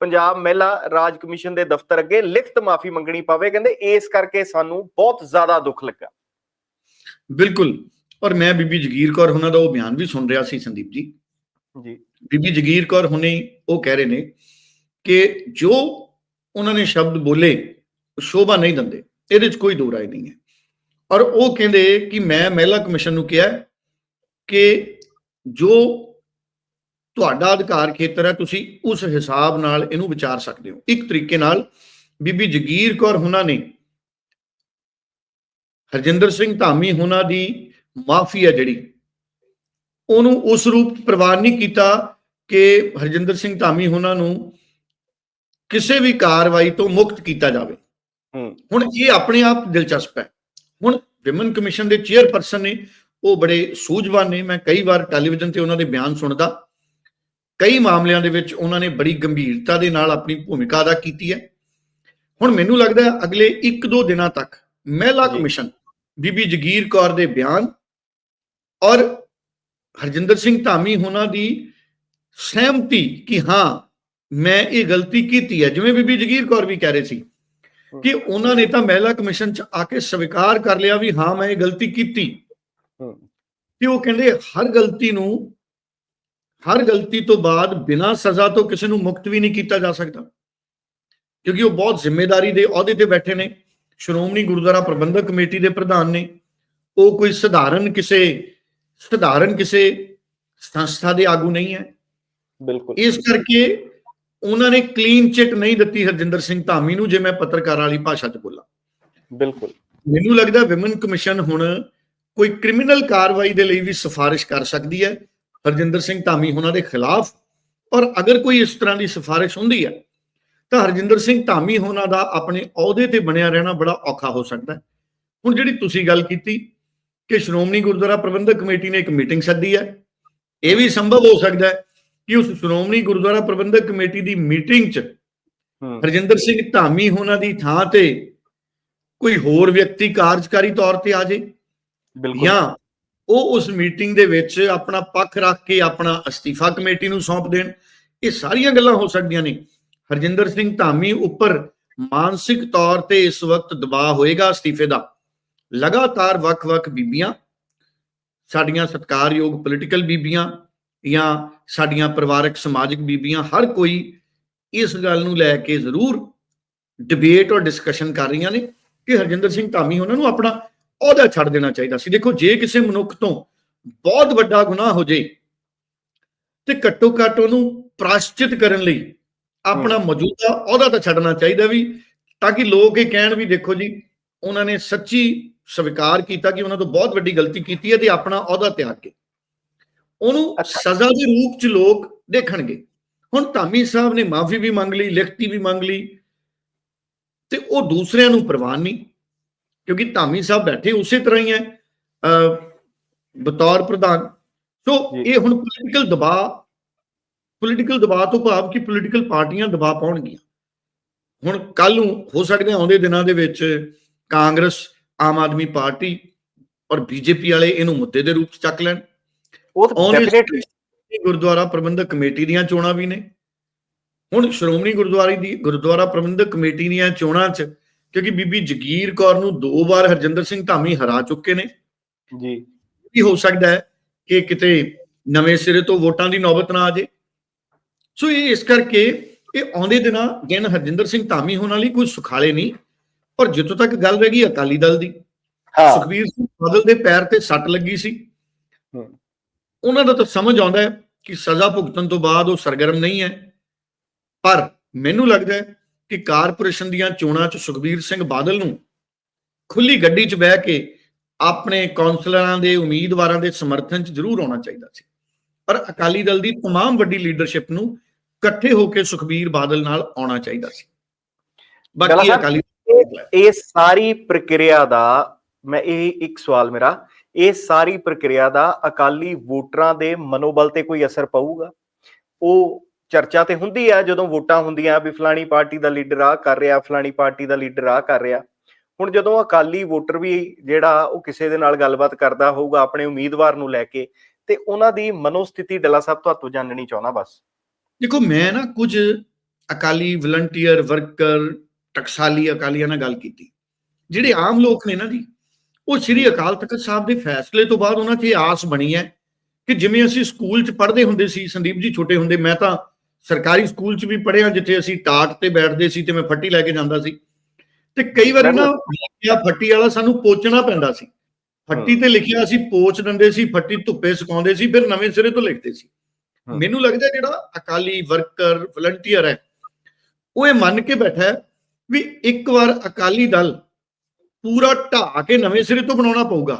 ਪੰਜਾਬ ਮਹਿਲਾ ਰਾਜ ਕਮਿਸ਼ਨ ਦੇ ਦਫ਼ਤਰ ਅੱਗੇ ਲਿਖਤ ਮਾਫੀ ਮੰਗਣੀ ਪਵੇ। ਕਹਿੰਦੇ ਇਸ ਕਰਕੇ ਸਾਨੂੰ ਬਹੁਤ ਜ਼ਿਆਦਾ ਦੁੱਖ ਲੱਗਾ। ਬਿਲਕੁਲ। ਔਰ ਮੈਂ ਬੀਬੀ ਜਗੀਰ ਕੌਰ ਉਹਨਾਂ ਦਾ ਉਹ ਬਿਆਨ ਵੀ ਸੁਣ ਰਿਹਾ ਸੀ ਸੰਦੀਪ ਜੀ। ਜੀ। ਬੀਬੀ ਜਗੀਰ ਕੌਰ ਹੁਣੇ ਉਹ ਕਹਿ ਰਹੇ ਨੇ ਕਿ ਜੋ ਉਹਨਾਂ ਨੇ ਸ਼ਬਦ ਬੋਲੇ ਸ਼ੋਭਾ ਨਹੀਂ ਦਿੰਦੇ। ਇਹਦੇ 'ਚ ਕੋਈ ਦੋ ਰਾਏ ਨਹੀਂ ਹੈ। ਔਰ ਉਹ ਕਹਿੰਦੇ ਕਿ ਮੈਂ ਮਹਿਲਾ ਕਮਿਸ਼ਨ ਨੂੰ ਕਿਹਾ ਕਿ ਜੋ ਤੁਹਾਡਾ ਅਧਿਕਾਰ ਖੇਤਰ ਹੈ ਤੁਸੀਂ ਉਸ ਹਿਸਾਬ ਨਾਲ ਇਹਨੂੰ ਵਿਚਾਰ ਸਕਦੇ ਹੋ। ਇੱਕ ਤਰੀਕੇ ਨਾਲ ਬੀਬੀ ਜਗੀਰ ਕੌਰ ਹੁਣਾਂ ਨੇ ਹਰਜਿੰਦਰ ਸਿੰਘ ਧਾਮੀ ਹੁਣਾਂ ਦੀ ਮਾਫੀ ਹੈ ਜਿਹੜੀ। ਉਹਨੂੰ ਉਸ ਰੂਪ ਪ੍ਰਵਾਨ ਨਹੀਂ ਕੀਤਾ ਕਿ ਹਰਜਿੰਦਰ ਸਿੰਘ ਧਾਮੀ ਹੁਣਾਂ ਨੂੰ ਕਿਸੇ ਵੀ ਕਾਰਵਾਈ ਤੋਂ ਮੁਕਤ ਕੀਤਾ ਜਾਵੇ। ਹੁਣ ਇਹ ਆਪਣੇ ਆਪ ਦਿਲਚਸਪ ਹੈ। ਹੁਣ ਵਿਮਨ ਕਮਿਸ਼ਨ ਦੇ ਚੇਅਰਪਰਸਨ ਨੇ ਉਹ ਬੜੇ ਸੂਝਵਾਨ ਨੇ। ਮੈਂ ਕਈ ਵਾਰ ਟੈਲੀਵਿਜ਼ਨ ਤੇ ਉਹਨਾਂ ਦੇ ਬਿਆਨ ਸੁਣਦਾ। ਕਈ ਮਾਮਲਿਆਂ ਦੇ ਵਿੱਚ ਉਹਨਾਂ ਨੇ ਬੜੀ ਗੰਭੀਰਤਾ ਦੇ ਨਾਲ ਆਪਣੀ ਭੂਮਿਕਾ ਅਦਾ ਕੀਤੀ ਹੈ। ਹੁਣ ਮੈਨੂੰ ਲੱਗਦਾ ਹੈ ਅਗਲੇ 1-2 ਦਿਨਾਂ ਤੱਕ ਮਹਿਲਾ। ਕਮਿਸ਼ਨ ਬੀਬੀ ਜਗੀਰ ਕੌਰ ਦੇ ਬਿਆਨ ਔਰ ਹਰਜਿੰਦਰ ਸਿੰਘ ਧਾਮੀ ਉਹਨਾਂ ਦੀ ਸਹਿਮਤੀ ਕਿ ਹਾਂ ਮੈਂ ਇਹ ਗਲਤੀ ਕੀਤੀ ਹੈ। ਜਿਵੇਂ ਬੀਬੀ ਜਗੀਰ ਕੌਰ ਵੀ ਕਹਿ ਰਹੇ ਸੀ ਕਿ ਉਹਨਾਂ ਨੇ ਤਾਂ ਮਹਿਲਾ ਕਮਿਸ਼ਨ ਚ ਆ ਕੇ ਸਵੀਕਾਰ ਕਰ ਲਿਆ ਵੀ ਹਾਂ ਮੈਂ ਇਹ ਗਲਤੀ ਕੀਤੀ। ਕਿ ਉਹ ਕਹਿੰਦੇ ਹਰ ਗਲਤੀ ਨੂੰ ਹਰ ਗਲਤੀ ਤੋਂ ਬਾਅਦ ਬਿਨਾਂ ਸਜ਼ਾ ਤੋਂ ਕਿਸੇ ਨੂੰ ਮੁਕਤ ਵੀ ਨਹੀਂ ਕੀਤਾ ਜਾ ਸਕਦਾ। ਕਿਉਂਕਿ ਉਹ ਬਹੁਤ ਜ਼ਿੰਮੇਵਾਰੀ ਦੇ ਅਹੁਦੇ ਤੇ ਬੈਠੇ ਨੇ। ਸ਼੍ਰੋਮਣੀ ਗੁਰਦੁਆਰਾ ਪ੍ਰਬੰਧਕ ਕਮੇਟੀ ਦੇ ਪ੍ਰਧਾਨ ਨੇ। ਉਹ ਕੋਈ ਸਧਾਰਨ ਕਿਸੇ ਸਧਾਰਨ ਕਿਸੇ ਸੰਸਥਾ ਦੇ ਆਗੂ ਨਹੀਂ ਹੈ। ਬਿਲਕੁਲ। ਇਸ ਕਰਕੇ ਉਹਨਾਂ ਨੇ ਕਲੀਨ ਚਿੱਟ ਨਹੀਂ ਦਿੱਤੀ ਹਰਜਿੰਦਰ ਸਿੰਘ ਧਾਮੀ ਨੂੰ ਜੇ ਮੈਂ ਪੱਤਰਕਾਰਾਂ ਵਾਲੀ ਭਾਸ਼ਾ 'ਚ ਬੋਲਾਂ। ਬਿਲਕੁਲ। ਮੈਨੂੰ ਲੱਗਦਾ ਵਿਮਨ ਕਮਿਸ਼ਨ ਹੁਣ ਕੋਈ ਕ੍ਰਿਮੀਨਲ ਕਾਰਵਾਈ ਦੇ ਲਈ ਵੀ ਸਿਫਾਰਿਸ਼ ਕਰ ਸਕਦੀ ਹੈ। ਹਰਜਿੰਦਰ ਸਿੰਘ ਧਾਮੀ ਉਹਨਾਂ ਦੇ ਖਿਲਾਫ। ਔਰ ਅਗਰ ਕੋਈ ਇਸ ਤਰ੍ਹਾਂ ਦੀ ਸਿਫਾਰਿਸ਼ ਹੁੰਦੀ ਹੈ ਤਾਂ ਹਰਜਿੰਦਰ ਸਿੰਘ ਧਾਮੀ ਉਹਨਾਂ ਦਾ ਆਪਣੇ ਅਹੁਦੇ ਤੇ ਬਣਿਆ ਰਹਿਣਾ ਬੜਾ ਔਖਾ ਹੋ ਸਕਦਾ ਹੁਣ ਜਿਹੜੀ ਤੁਸੀਂ ਗੱਲ ਕੀਤੀ ਕਿ ਸ਼੍ਰੋਮਣੀ ਗੁਰਦੁਆਰਾ ਪ੍ਰਬੰਧਕ ਕਮੇਟੀ ਨੇ ਇੱਕ ਮੀਟਿੰਗ ਸੱਦੀ ਹੈ ਇਹ ਵੀ ਸੰਭਵ ਹੋ ਸਕਦਾ ਹੈ ਕਿ ਉਸ ਸ਼੍ਰੋਮਣੀ ਗੁਰਦੁਆਰਾ ਪ੍ਰਬੰਧਕ ਕਮੇਟੀ ਦੀ ਮੀਟਿੰਗ 'ਚ ਹਰਜਿੰਦਰ ਸਿੰਘ ਧਾਮੀ ਉਹਨਾਂ ਦੀ ਥਾਂ ਤੇ ਕੋਈ ਹੋਰ ਵਿਅਕਤੀ ਕਾਰਜਕਾਰੀ ਤੌਰ ਤੇ ਆ ਜੇ ਬਿਲਕੁਲ। ਜਾਂ ਉਹ ਉਸ ਮੀਟਿੰਗ ਦੇ ਵਿੱਚ ਆਪਣਾ ਪੱਖ ਰੱਖ ਕੇ ਆਪਣਾ ਅਸਤੀਫਾ ਕਮੇਟੀ ਨੂੰ ਸੌਂਪ ਦੇਣ ਇਹ ਸਾਰੀਆਂ ਗੱਲਾਂ ਹੋ ਸਕਦੀਆਂ ਨੇ। ਹਰਜਿੰਦਰ ਸਿੰਘ ਧਾਮੀ ਉੱਪਰ ਮਾਨਸਿਕ ਤੌਰ ਤੇ ਇਸ ਵਕਤ ਦਬਾਅ ਹੋਏਗਾ ਅਸਤੀਫੇ ਦਾ। ਲਗਾਤਾਰ ਵੱਖ-ਵੱਖ ਬੀਬੀਆਂ, ਸਾਡੀਆਂ ਸਤਿਕਾਰਯੋਗ ਪੋਲੀਟੀਕਲ ਬੀਬੀਆਂ ਜਾਂ ਸਾਡੀਆਂ ਪਰਿਵਾਰਕ ਸਮਾਜਿਕ ਬੀਬੀਆਂ, ਹਰ ਕੋਈ ਇਸ ਗੱਲ ਨੂੰ ਲੈ ਕੇ ਜ਼ਰੂਰ ਡਿਬੇਟ ਔਰ ਡਿਸਕਸ਼ਨ ਕਰ ਰਹੀਆਂ ਨੇ ਕਿ ਹਰਜਿੰਦਰ ਸਿੰਘ ਧਾਮੀ ਉਹਨਾਂ ਨੂੰ ਆਪਣਾ ਅਹੁਦਾ ਛੱਡ ਦੇਣਾ ਚਾਹੀਦਾ ਸੀ। ਦੇਖੋ, ਜੇ ਕਿਸੇ ਮਨੁੱਖ ਤੋਂ ਬਹੁਤ ਵੱਡਾ ਗੁਨਾਹ ਹੋ ਜੇ ਤੇ ਘੱਟੋ ਘੱਟ ਉਹਨੂੰ ਪ੍ਰਾਸ਼ਚਿਤ ਕਰਨ ਲਈ ਆਪਣਾ ਮੌਜੂਦਾ ਅਹੁਦਾ ਤਾਂ ਛੱਡਣਾ ਚਾਹੀਦਾ ਵੀ ਤਾਂ ਕਿ ਲੋਕ ਇਹ ਕਹਿਣ ਵੀ ਦੇਖੋ ਜੀ ਉਹਨਾਂ ਨੇ ਸੱਚੀ ਸਵੀਕਾਰ ਕੀਤਾ ਕਿ ਉਹਨਾਂ ਤੋਂ ਬਹੁਤ ਵੱਡੀ ਗਲਤੀ ਕੀਤੀ ਹੈ ਤੇ ਆਪਣਾ ਅਹੁਦਾ ਤਿਆਗ ਕੇ ਉਹਨੂੰ। ਸਜ਼ਾ ਦੇ ਰੂਪ ਚ ਲੋਕ ਦੇਖਣਗੇ ਹੁਣ ਧਾਮੀ ਸਾਹਿਬ ਨੇ ਮਾਫੀ ਵੀ ਮੰਗ ਲਈ ਲਿਖਤੀ ਵੀ ਮੰਗ ਲਈ ਤੇ ਉਹ ਦੂਸਰਿਆਂ ਨੂੰ ਪ੍ਰਵਾਨ ਨਹੀਂ ਕਿਉਂਕਿ ਧਾਮੀ ਸਾਹਿਬ ਬੈਠੇ ਉਸੇ ਤਰ੍ਹਾਂ ਹੀ ਹੈ ਬਤੌਰ ਪ੍ਰਧਾਨ ਸੋ। ਇਹ ਹੁਣ ਪੋਲੀਟੀਕਲ ਦਬਾਅ ਪੋਲੀਟੀਕਲ ਦਬਾਅ ਤੋਂ ਭਾਵ ਕਿ ਪੋਲੀਟੀਕਲ ਪਾਰਟੀਆਂ ਦਬਾਅ ਪਾਉਣਗੀਆਂ। ਹੁਣ ਕੱਲ ਨੂੰ ਹੋ ਸਕਦੇ ਆਉਂਦੇ ਦਿਨਾਂ ਦੇ ਵਿੱਚ ਕਾਂਗਰਸ ਆਮ ਆਦਮੀ ਪਾਰਟੀ ਔਰ ਬੀਜੇਪੀ ਵਾਲੇ ਇਹਨੂੰ ਮੁੱਦੇ ਦੇ ਰੂਪ ਚ ਚੱਕ ਲੈਣ। ਉਹ ਤਾਂ ਡੈਫੀਨੇਟਲੀ ਗੁਰਦੁਆਰਾ ਪ੍ਰਬੰਧਕ ਕਮੇਟੀ ਦੀਆਂ ਚੋਣਾਂ ਵੀ ਨੇ। ਹੁਣ ਸ਼੍ਰੋਮਣੀ ਗੁਰਦੁਆਰੇ ਦੀ ਗੁਰਦੁਆਰਾ ਪ੍ਰਬੰਧਕ ਕਮੇਟੀ ਦੀਆਂ ਚੋਣਾਂ 'ਚ ਕਿਉਂਕਿ ਬੀਬੀ ਜਗੀਰ ਕੌਰ ਨੂੰ ਦੋ ਵਾਰ ਹਰਜਿੰਦਰ ਸਿੰਘ ਧਾਮੀ ਹਰਾ ਚੁੱਕੇ ਨੇ। ਜੀ। ਵੀ ਹੋ ਸਕਦਾ ਹੈ ਕਿ ਕਿਤੇ ਨਵੇਂ ਸਿਰੇ ਤੋਂ ਵੋਟਾਂ ਦੀ ਨੌਬਤ ਨਾ ਆ ਜੇ ਸੋ ਇਹ ਇਸ ਕਰਕੇ ਇਹ ਆਉਂਦੇ ਦਿਨਾਂ ਗਿਣ ਹਰਜਿੰਦਰ ਸਿੰਘ ਧਾਮੀ ਹੋਣ ਵਾਲੀ ਕੋਈ ਸੁਖਾਲੇ ਨਹੀਂ ਪਰ ਜਿੱਥੋਂ ਤੱਕ ਗੱਲ ਰਹਿ ਗਈ ਅਕਾਲੀ ਦਲ ਦੀ ਹਾਂ ਸੁਖਬੀਰ ਸਿੰਘ ਬਾਦਲ ਦੇ ਪੈਰ ਤੇ ਸੱਟ ਲੱਗੀ ਸੀ ਹਮ। ਉਹਨਾਂ ਦਾ ਤਾਂ ਸਮਝ ਆਉਂਦਾ ਹੈ ਕਿ ਸਜ਼ਾ ਭੁਗਤਣ ਤੋਂ ਬਾਅਦ ਉਹ ਸਰਗਰਮ ਨਹੀਂ ਹੈ ਪਰ ਮੈਨੂੰ ਲੱਗਦਾ ਹੈ ਕਿ ਕਾਰਪੋਰੇਸ਼ਨ ਦੀਆਂ ਚੋਣਾਂ 'ਚ ਸੁਖਬੀਰ ਸਿੰਘ ਬਾਦਲ ਨੂੰ ਖੁੱਲੀ ਗੱਡੀ 'ਚ ਬਹਿ ਕੇ ਆਪਣੇ ਕਾਉਂਸਲਰਾਂ ਦੇ ਉਮੀਦਵਾਰਾਂ ਦੇ ਸਮਰਥਨ 'ਚ ਜ਼ਰੂਰ ਆਉਣਾ ਚਾਹੀਦਾ ਸੀ ਪਰ ਅਕਾਲੀ ਦਲ ਦੀ तमाम ਵੱਡੀ ਲੀਡਰਸ਼ਿਪ ਨੂੰ ਇਕੱਠੇ ਹੋ ਕੇ ਸੁਖਬੀਰ ਬਾਦਲ ਨਾਲ ਆਉਣਾ ਚਾਹੀਦਾ ਸੀ। ਬਾਕੀ ਅਕਾਲੀ ਇਹ ਸਾਰੀ ਪ੍ਰਕਿਰਿਆ ਦਾ ਮੈਂ ਇਹ ਇੱਕ ਸਵਾਲ ਮੇਰਾ ਇਹ ਸਾਰੀ ਪ੍ਰਕਿਰਿਆ ਦਾ ਅਕਾਲੀ ਵੋਟਰਾਂ ਦੇ ਮਨੋਬਲ ਤੇ ਕੋਈ ਅਸਰ ਪਊਗਾ? ਉਹ ਚਰਚਾ ਤੇ ਹੁੰਦੀ ਆ ਜਦੋਂ ਵੋਟਾਂ ਹੁੰਦੀਆਂ ਵੀ ਫਲਾਣੀ ਪਾਰਟੀ ਦਾ ਲੀਡਰ ਆ ਕਰ ਰਿਹਾ ਫਲਾਣੀ ਪਾਰਟੀ ਦਾ ਲੀਡਰ ਆ ਕਰ ਰਿਹਾ। ਹੁਣ ਜਦੋਂ ਅਕਾਲੀ ਵੋਟਰ ਵੀ ਜਿਹੜਾ ਉਹ ਕਿਸੇ ਦੇ ਨਾਲ ਗੱਲਬਾਤ ਕਰਦਾ ਹੋਊਗਾ ਆਪਣੇ ਉਮੀਦਵਾਰ ਨੂੰ ਲੈ ਕੇ ਤੇ ਉਹਨਾਂ ਦੀ ਮਨੋਸਥਿਤੀ ਡੱਲਾ ਸਾਹਿਬ ਤੁਹਾਤੋਂ ਜਾਣਨੀ ਚਾਹੁੰਦਾ ਬਸ। ਦੇਖੋ ਮੈਂ ਨਾ ਕੁਝ ਅਕਾਲੀ ਵਲੰਟੀਅਰ ਵਰਕਰ ਟਕਸਾਲੀ ਅਕਾਲੀਆਂ ਨਾਲ ਗੱਲ ਕੀਤੀ। ਜਿਹੜੇ ਆਮ ਲੋਕ ਨੇ ਨਾ ਜੀ ਉਹ ਸ੍ਰੀ ਅਕਾਲ ਤਖਤ ਸਾਹਿਬ ਦੇ ਫੈਸਲੇ ਤੋਂ ਬਾਅਦ ਉਹਨਾਂ 'ਚ ਇਹ ਆਸ ਬਣੀ ਹੈ ਕਿ ਜਿਵੇਂ ਅਸੀਂ ਸਕੂਲ 'ਚ ਪੜ੍ਹਦੇ ਹੁੰਦੇ ਸੀ ਸੰਦੀਪ ਜੀ ਛੋਟੇ ਹੁੰਦੇ ਮੈਂ ਤਾਂ ਸਰਕਾਰੀ ਸਕੂਲ 'ਚ ਵੀ ਪੜ੍ਹਿਆ ਜਿੱਥੇ ਅਸੀਂ ਟਾਟ ਤੇ ਬੈਠਦੇ ਸੀ ਤੇ ਮੈਂ ਫੱਟੀ ਲੈ ਕੇ ਜਾਂਦਾ ਸੀ। ਤੇ ਕਈ ਵਾਰੀ ਨਾ ਲਿਖਿਆ ਫੱਟੀ ਵਾਲਾ ਸਾਨੂੰ ਪੋਚਣਾ ਪੈਂਦਾ ਸੀ। ਫੱਟੀ ਤੇ ਲਿਖਿਆ ਅਸੀਂ ਪੋਚ ਦਿੰਦੇ ਸੀ ਫੱਟੀ ਧੁੱਪੇ ਸੁਕਾਉਂਦੇ ਸੀ ਫਿਰ ਨਵੇਂ ਸਿਰੇ ਤੋਂ ਲਿਖਦੇ ਸੀ। ਮੈਨੂੰ ਲੱਗਦਾ ਜਿਹੜਾ ਅਕਾਲੀ ਵਰਕਰ ਵਲੰਟੀਅਰ ਹੈ ਉਹ ਇਹ ਮੰਨ ਕੇ ਬੈਠਾ ਹੈ ਵੀ ਇੱਕ ਵਾਰ ਅਕਾਲੀ ਦਲ ਪੂਰਾ ਢਾਹ ਕੇ ਨਵੇਂ ਸਿਰੇ ਤੋਂ ਬਣਾਉਣਾ ਪਊਗਾ।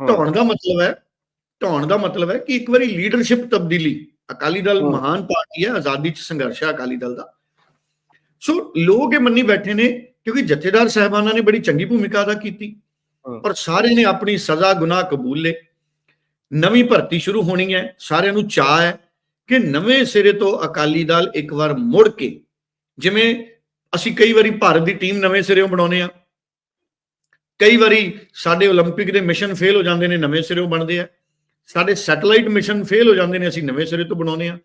ਢਾਉਣ ਦਾ ਮਤਲਬ ਹੈ ਢਾਉਣ ਦਾ ਮਤਲਬ ਹੈ ਕਿ ਇੱਕ ਵਾਰੀ ਲੀਡਰਸ਼ਿਪ ਤਬਦੀਲੀ ਅਕਾਲੀ ਦਲ। ਮਹਾਨ ਪਾਰਟੀ ਹੈ ਆਜ਼ਾਦੀ 'ਚ ਸੰਘਰਸ਼ ਹੈ ਅਕਾਲੀ ਦਲ ਦਾ। ਸੋ ਲੋਕ ਇਹ ਮੰਨੀ ਬੈਠੇ ਨੇ ਕਿਉਂਕਿ ਜਥੇਦਾਰ ਸਾਹਿਬਾਨਾਂ ਨੇ ਬੜੀ ਚੰਗੀ ਭੂਮਿਕਾ ਅਦਾ ਕੀਤੀ। ਔਰ ਸਾਰੇ ਨੇ ਆਪਣੀ ਸਜ਼ਾ ਗੁਨਾਹ ਕਬੂਲ ਲੇ ਨਵੀਂ ਭਰਤੀ ਸ਼ੁਰੂ ਹੋਣੀ ਹੈ ਸਾਰਿਆਂ ਨੂੰ ਚਾਹ ਹੈ ਕਿ ਨਵੇਂ ਸਿਰੇ ਤੋਂ ਅਕਾਲੀ ਦਲ ਇੱਕ ਵਾਰ ਮੁੜ ਕੇ ਜਿਵੇਂ ਅਸੀਂ ਕਈ ਵਾਰੀ ਭਾਰਤ ਦੀ ਟੀਮ ਨਵੇਂ ਸਿਰੇੋਂ ਬਣਾਉਨੇ ਆ ਕਈ ਵਾਰੀ ਸਾਡੇ 올림픽 ਦੇ ਮਿਸ਼ਨ ਫੇਲ ਹੋ ਜਾਂਦੇ ਨੇ ਨਵੇਂ ਸਿਰੇੋਂ ਬਣਦੇ ਆ ਸਾਡੇ ਸੈਟੇਲਾਈਟ ਮਿਸ਼ਨ ਫੇਲ ਹੋ ਜਾਂਦੇ ਨੇ ਅਸੀਂ ਨਵੇਂ ਸਿਰੇ ਤੋਂ ਬਣਾਉਨੇ ਆ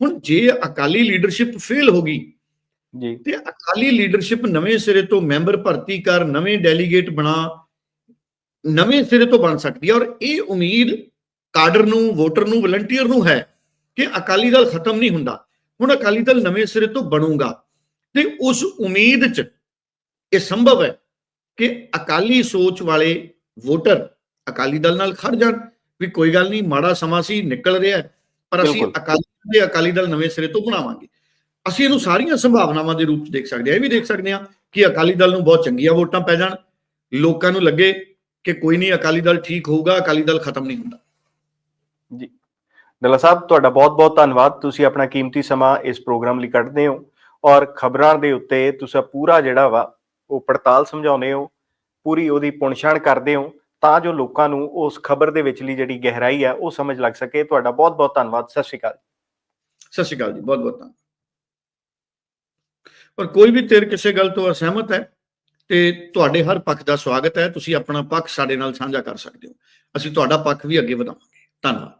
ਹੁਣ ਜੇ ਅਕਾਲੀ ਲੀਡਰਸ਼ਿਪ ਫੇਲ ਹੋ ਗਈ ਜੀ ਤੇ ਅਕਾਲੀ ਲੀਡਰਸ਼ਿਪ ਨਵੇਂ ਸਿਰੇ ਤੋਂ ਮੈਂਬਰ ਭਰਤੀ ਕਰ ਨਵੇਂ ਡੈਲੀਗੇਟ ਬਣਾ ਨਵੇਂ ਸਿਰੇ ਤੋਂ ਬਣ ਸਕਦੀ ਹੈ ਔਰ ਇਹ ਉਮੀਦ ਕਾਡਰ ਨੂੰ ਵੋਟਰ ਨੂੰ ਵਲੰਟੀਅਰ ਨੂੰ ਹੈ ਕਿ ਅਕਾਲੀ ਦਲ ਖਤਮ ਨਹੀਂ ਹੁੰਦਾ। ਹੁਣ ਅਕਾਲੀ ਦਲ ਨਵੇਂ ਸਿਰੇ ਤੋਂ ਬਣੂਗਾ। ਤੇ ਉਸ ਉਮੀਦ 'ਚ ਇਹ ਸੰਭਵ ਹੈ ਕਿ ਅਕਾਲੀ ਸੋਚ ਵਾਲੇ ਵੋਟਰ ਅਕਾਲੀ ਦਲ ਨਾਲ ਖੜ ਜਾਣ ਵੀ ਕੋਈ ਗੱਲ ਨਹੀਂ ਮਾੜਾ ਸਮਾਂ ਸੀ ਨਿਕਲ ਰਿਹਾ ਪਰ ਅਸੀਂ। ਅਕਾਲੀ ਦੇ ਅਕਾਲੀ ਦਲ ਨਵੇਂ ਸਿਰੇ ਤੋਂ ਬਣਾਵਾਂਗੇ। ਅਸੀਂ ਇਹਨੂੰ ਸਾਰੀਆਂ ਸੰਭਾਵਨਾਵਾਂ ਦੇ ਰੂਪ 'ਚ ਦੇਖ ਸਕਦੇ ਹਾਂ। ਇਹ ਵੀ ਦੇਖ ਸਕਦੇ ਹਾਂ ਕਿ ਅਕਾਲੀ ਦਲ ਨੂੰ ਬਹੁਤ ਚੰਗੀਆਂ ਵੋਟਾਂ ਪੈ ਜਾਣ। ਲੋਕਾਂ ਨੂੰ ਲੱਗੇ ਕਿ ਕੋਈ ਨਹੀਂ ਅਕਾਲੀ ਦਲ ਠੀਕ ਹੋਊਗਾ ਅਕਾਲੀ ਦਲ ਖਤਮ ਨਹੀਂ ਹੁੰਦਾ। ਜੀ। ਡੱਲਾ ਸਾਹਿਬ, ਤੁਹਾਡਾ ਬਹੁਤ-ਬਹੁਤ ਧੰਨਵਾਦ। ਤੁਸੀਂ ਆਪਣਾ ਕੀਮਤੀ ਸਮਾਂ ਇਸ ਪ੍ਰੋਗਰਾਮ ਲਈ ਕੱਢਦੇ ਹੋ ਔਰ ਖਬਰਾਂ ਦੇ ਉੱਤੇ ਤੁਸੀਂ ਪੂਰਾ ਜਿਹੜਾ ਵਾ ਉਹ ਪੜਤਾਲ ਸਮਝਾਉਂਦੇ ਹੋ, ਪੂਰੀ ਉਹਦੀ ਪੁਣਛਾਣ ਕਰਦੇ ਹੋ ਤਾਂ ਜੋ ਲੋਕਾਂ ਨੂੰ ਉਸ ਖਬਰ ਦੇ ਵਿਚਲੀ ਜਿਹੜੀ ਗਹਿਰਾਈ ਹੈ ਉਹ ਸਮਝ ਲੱਗ ਸਕੇ। ਤੁਹਾਡਾ ਬਹੁਤ-ਬਹੁਤ ਧੰਨਵਾਦ। ਸਤਿ ਸ਼੍ਰੀ ਅਕਾਲ ਸਤਿ ਸ਼੍ਰੀ ਅਕਾਲ ਜੀ। ਬਹੁਤ ਬਹੁਤ ਧੰਨਵਾਦ ਪਰ ਕੋਈ ਵੀ ਧਿਰ ਕਿਸੇ ਗੱਲ ਤੋਂ ਅਸਹਿਮਤ ਹੈ ਤੇ ਤੁਹਾਡੇ ਹਰ ਪੱਖ ਦਾ ਸਵਾਗਤ ਹੈ। ਤੁਸੀਂ ਆਪਣਾ ਪੱਖ ਸਾਡੇ ਨਾਲ ਸਾਂਝਾ ਕਰ ਸਕਦੇ ਹੋ। ਅਸੀਂ ਤੁਹਾਡਾ ਪੱਖ ਵੀ ਅੱਗੇ ਵਧਾਵਾਂਗੇ। ਧੰਨਵਾਦ।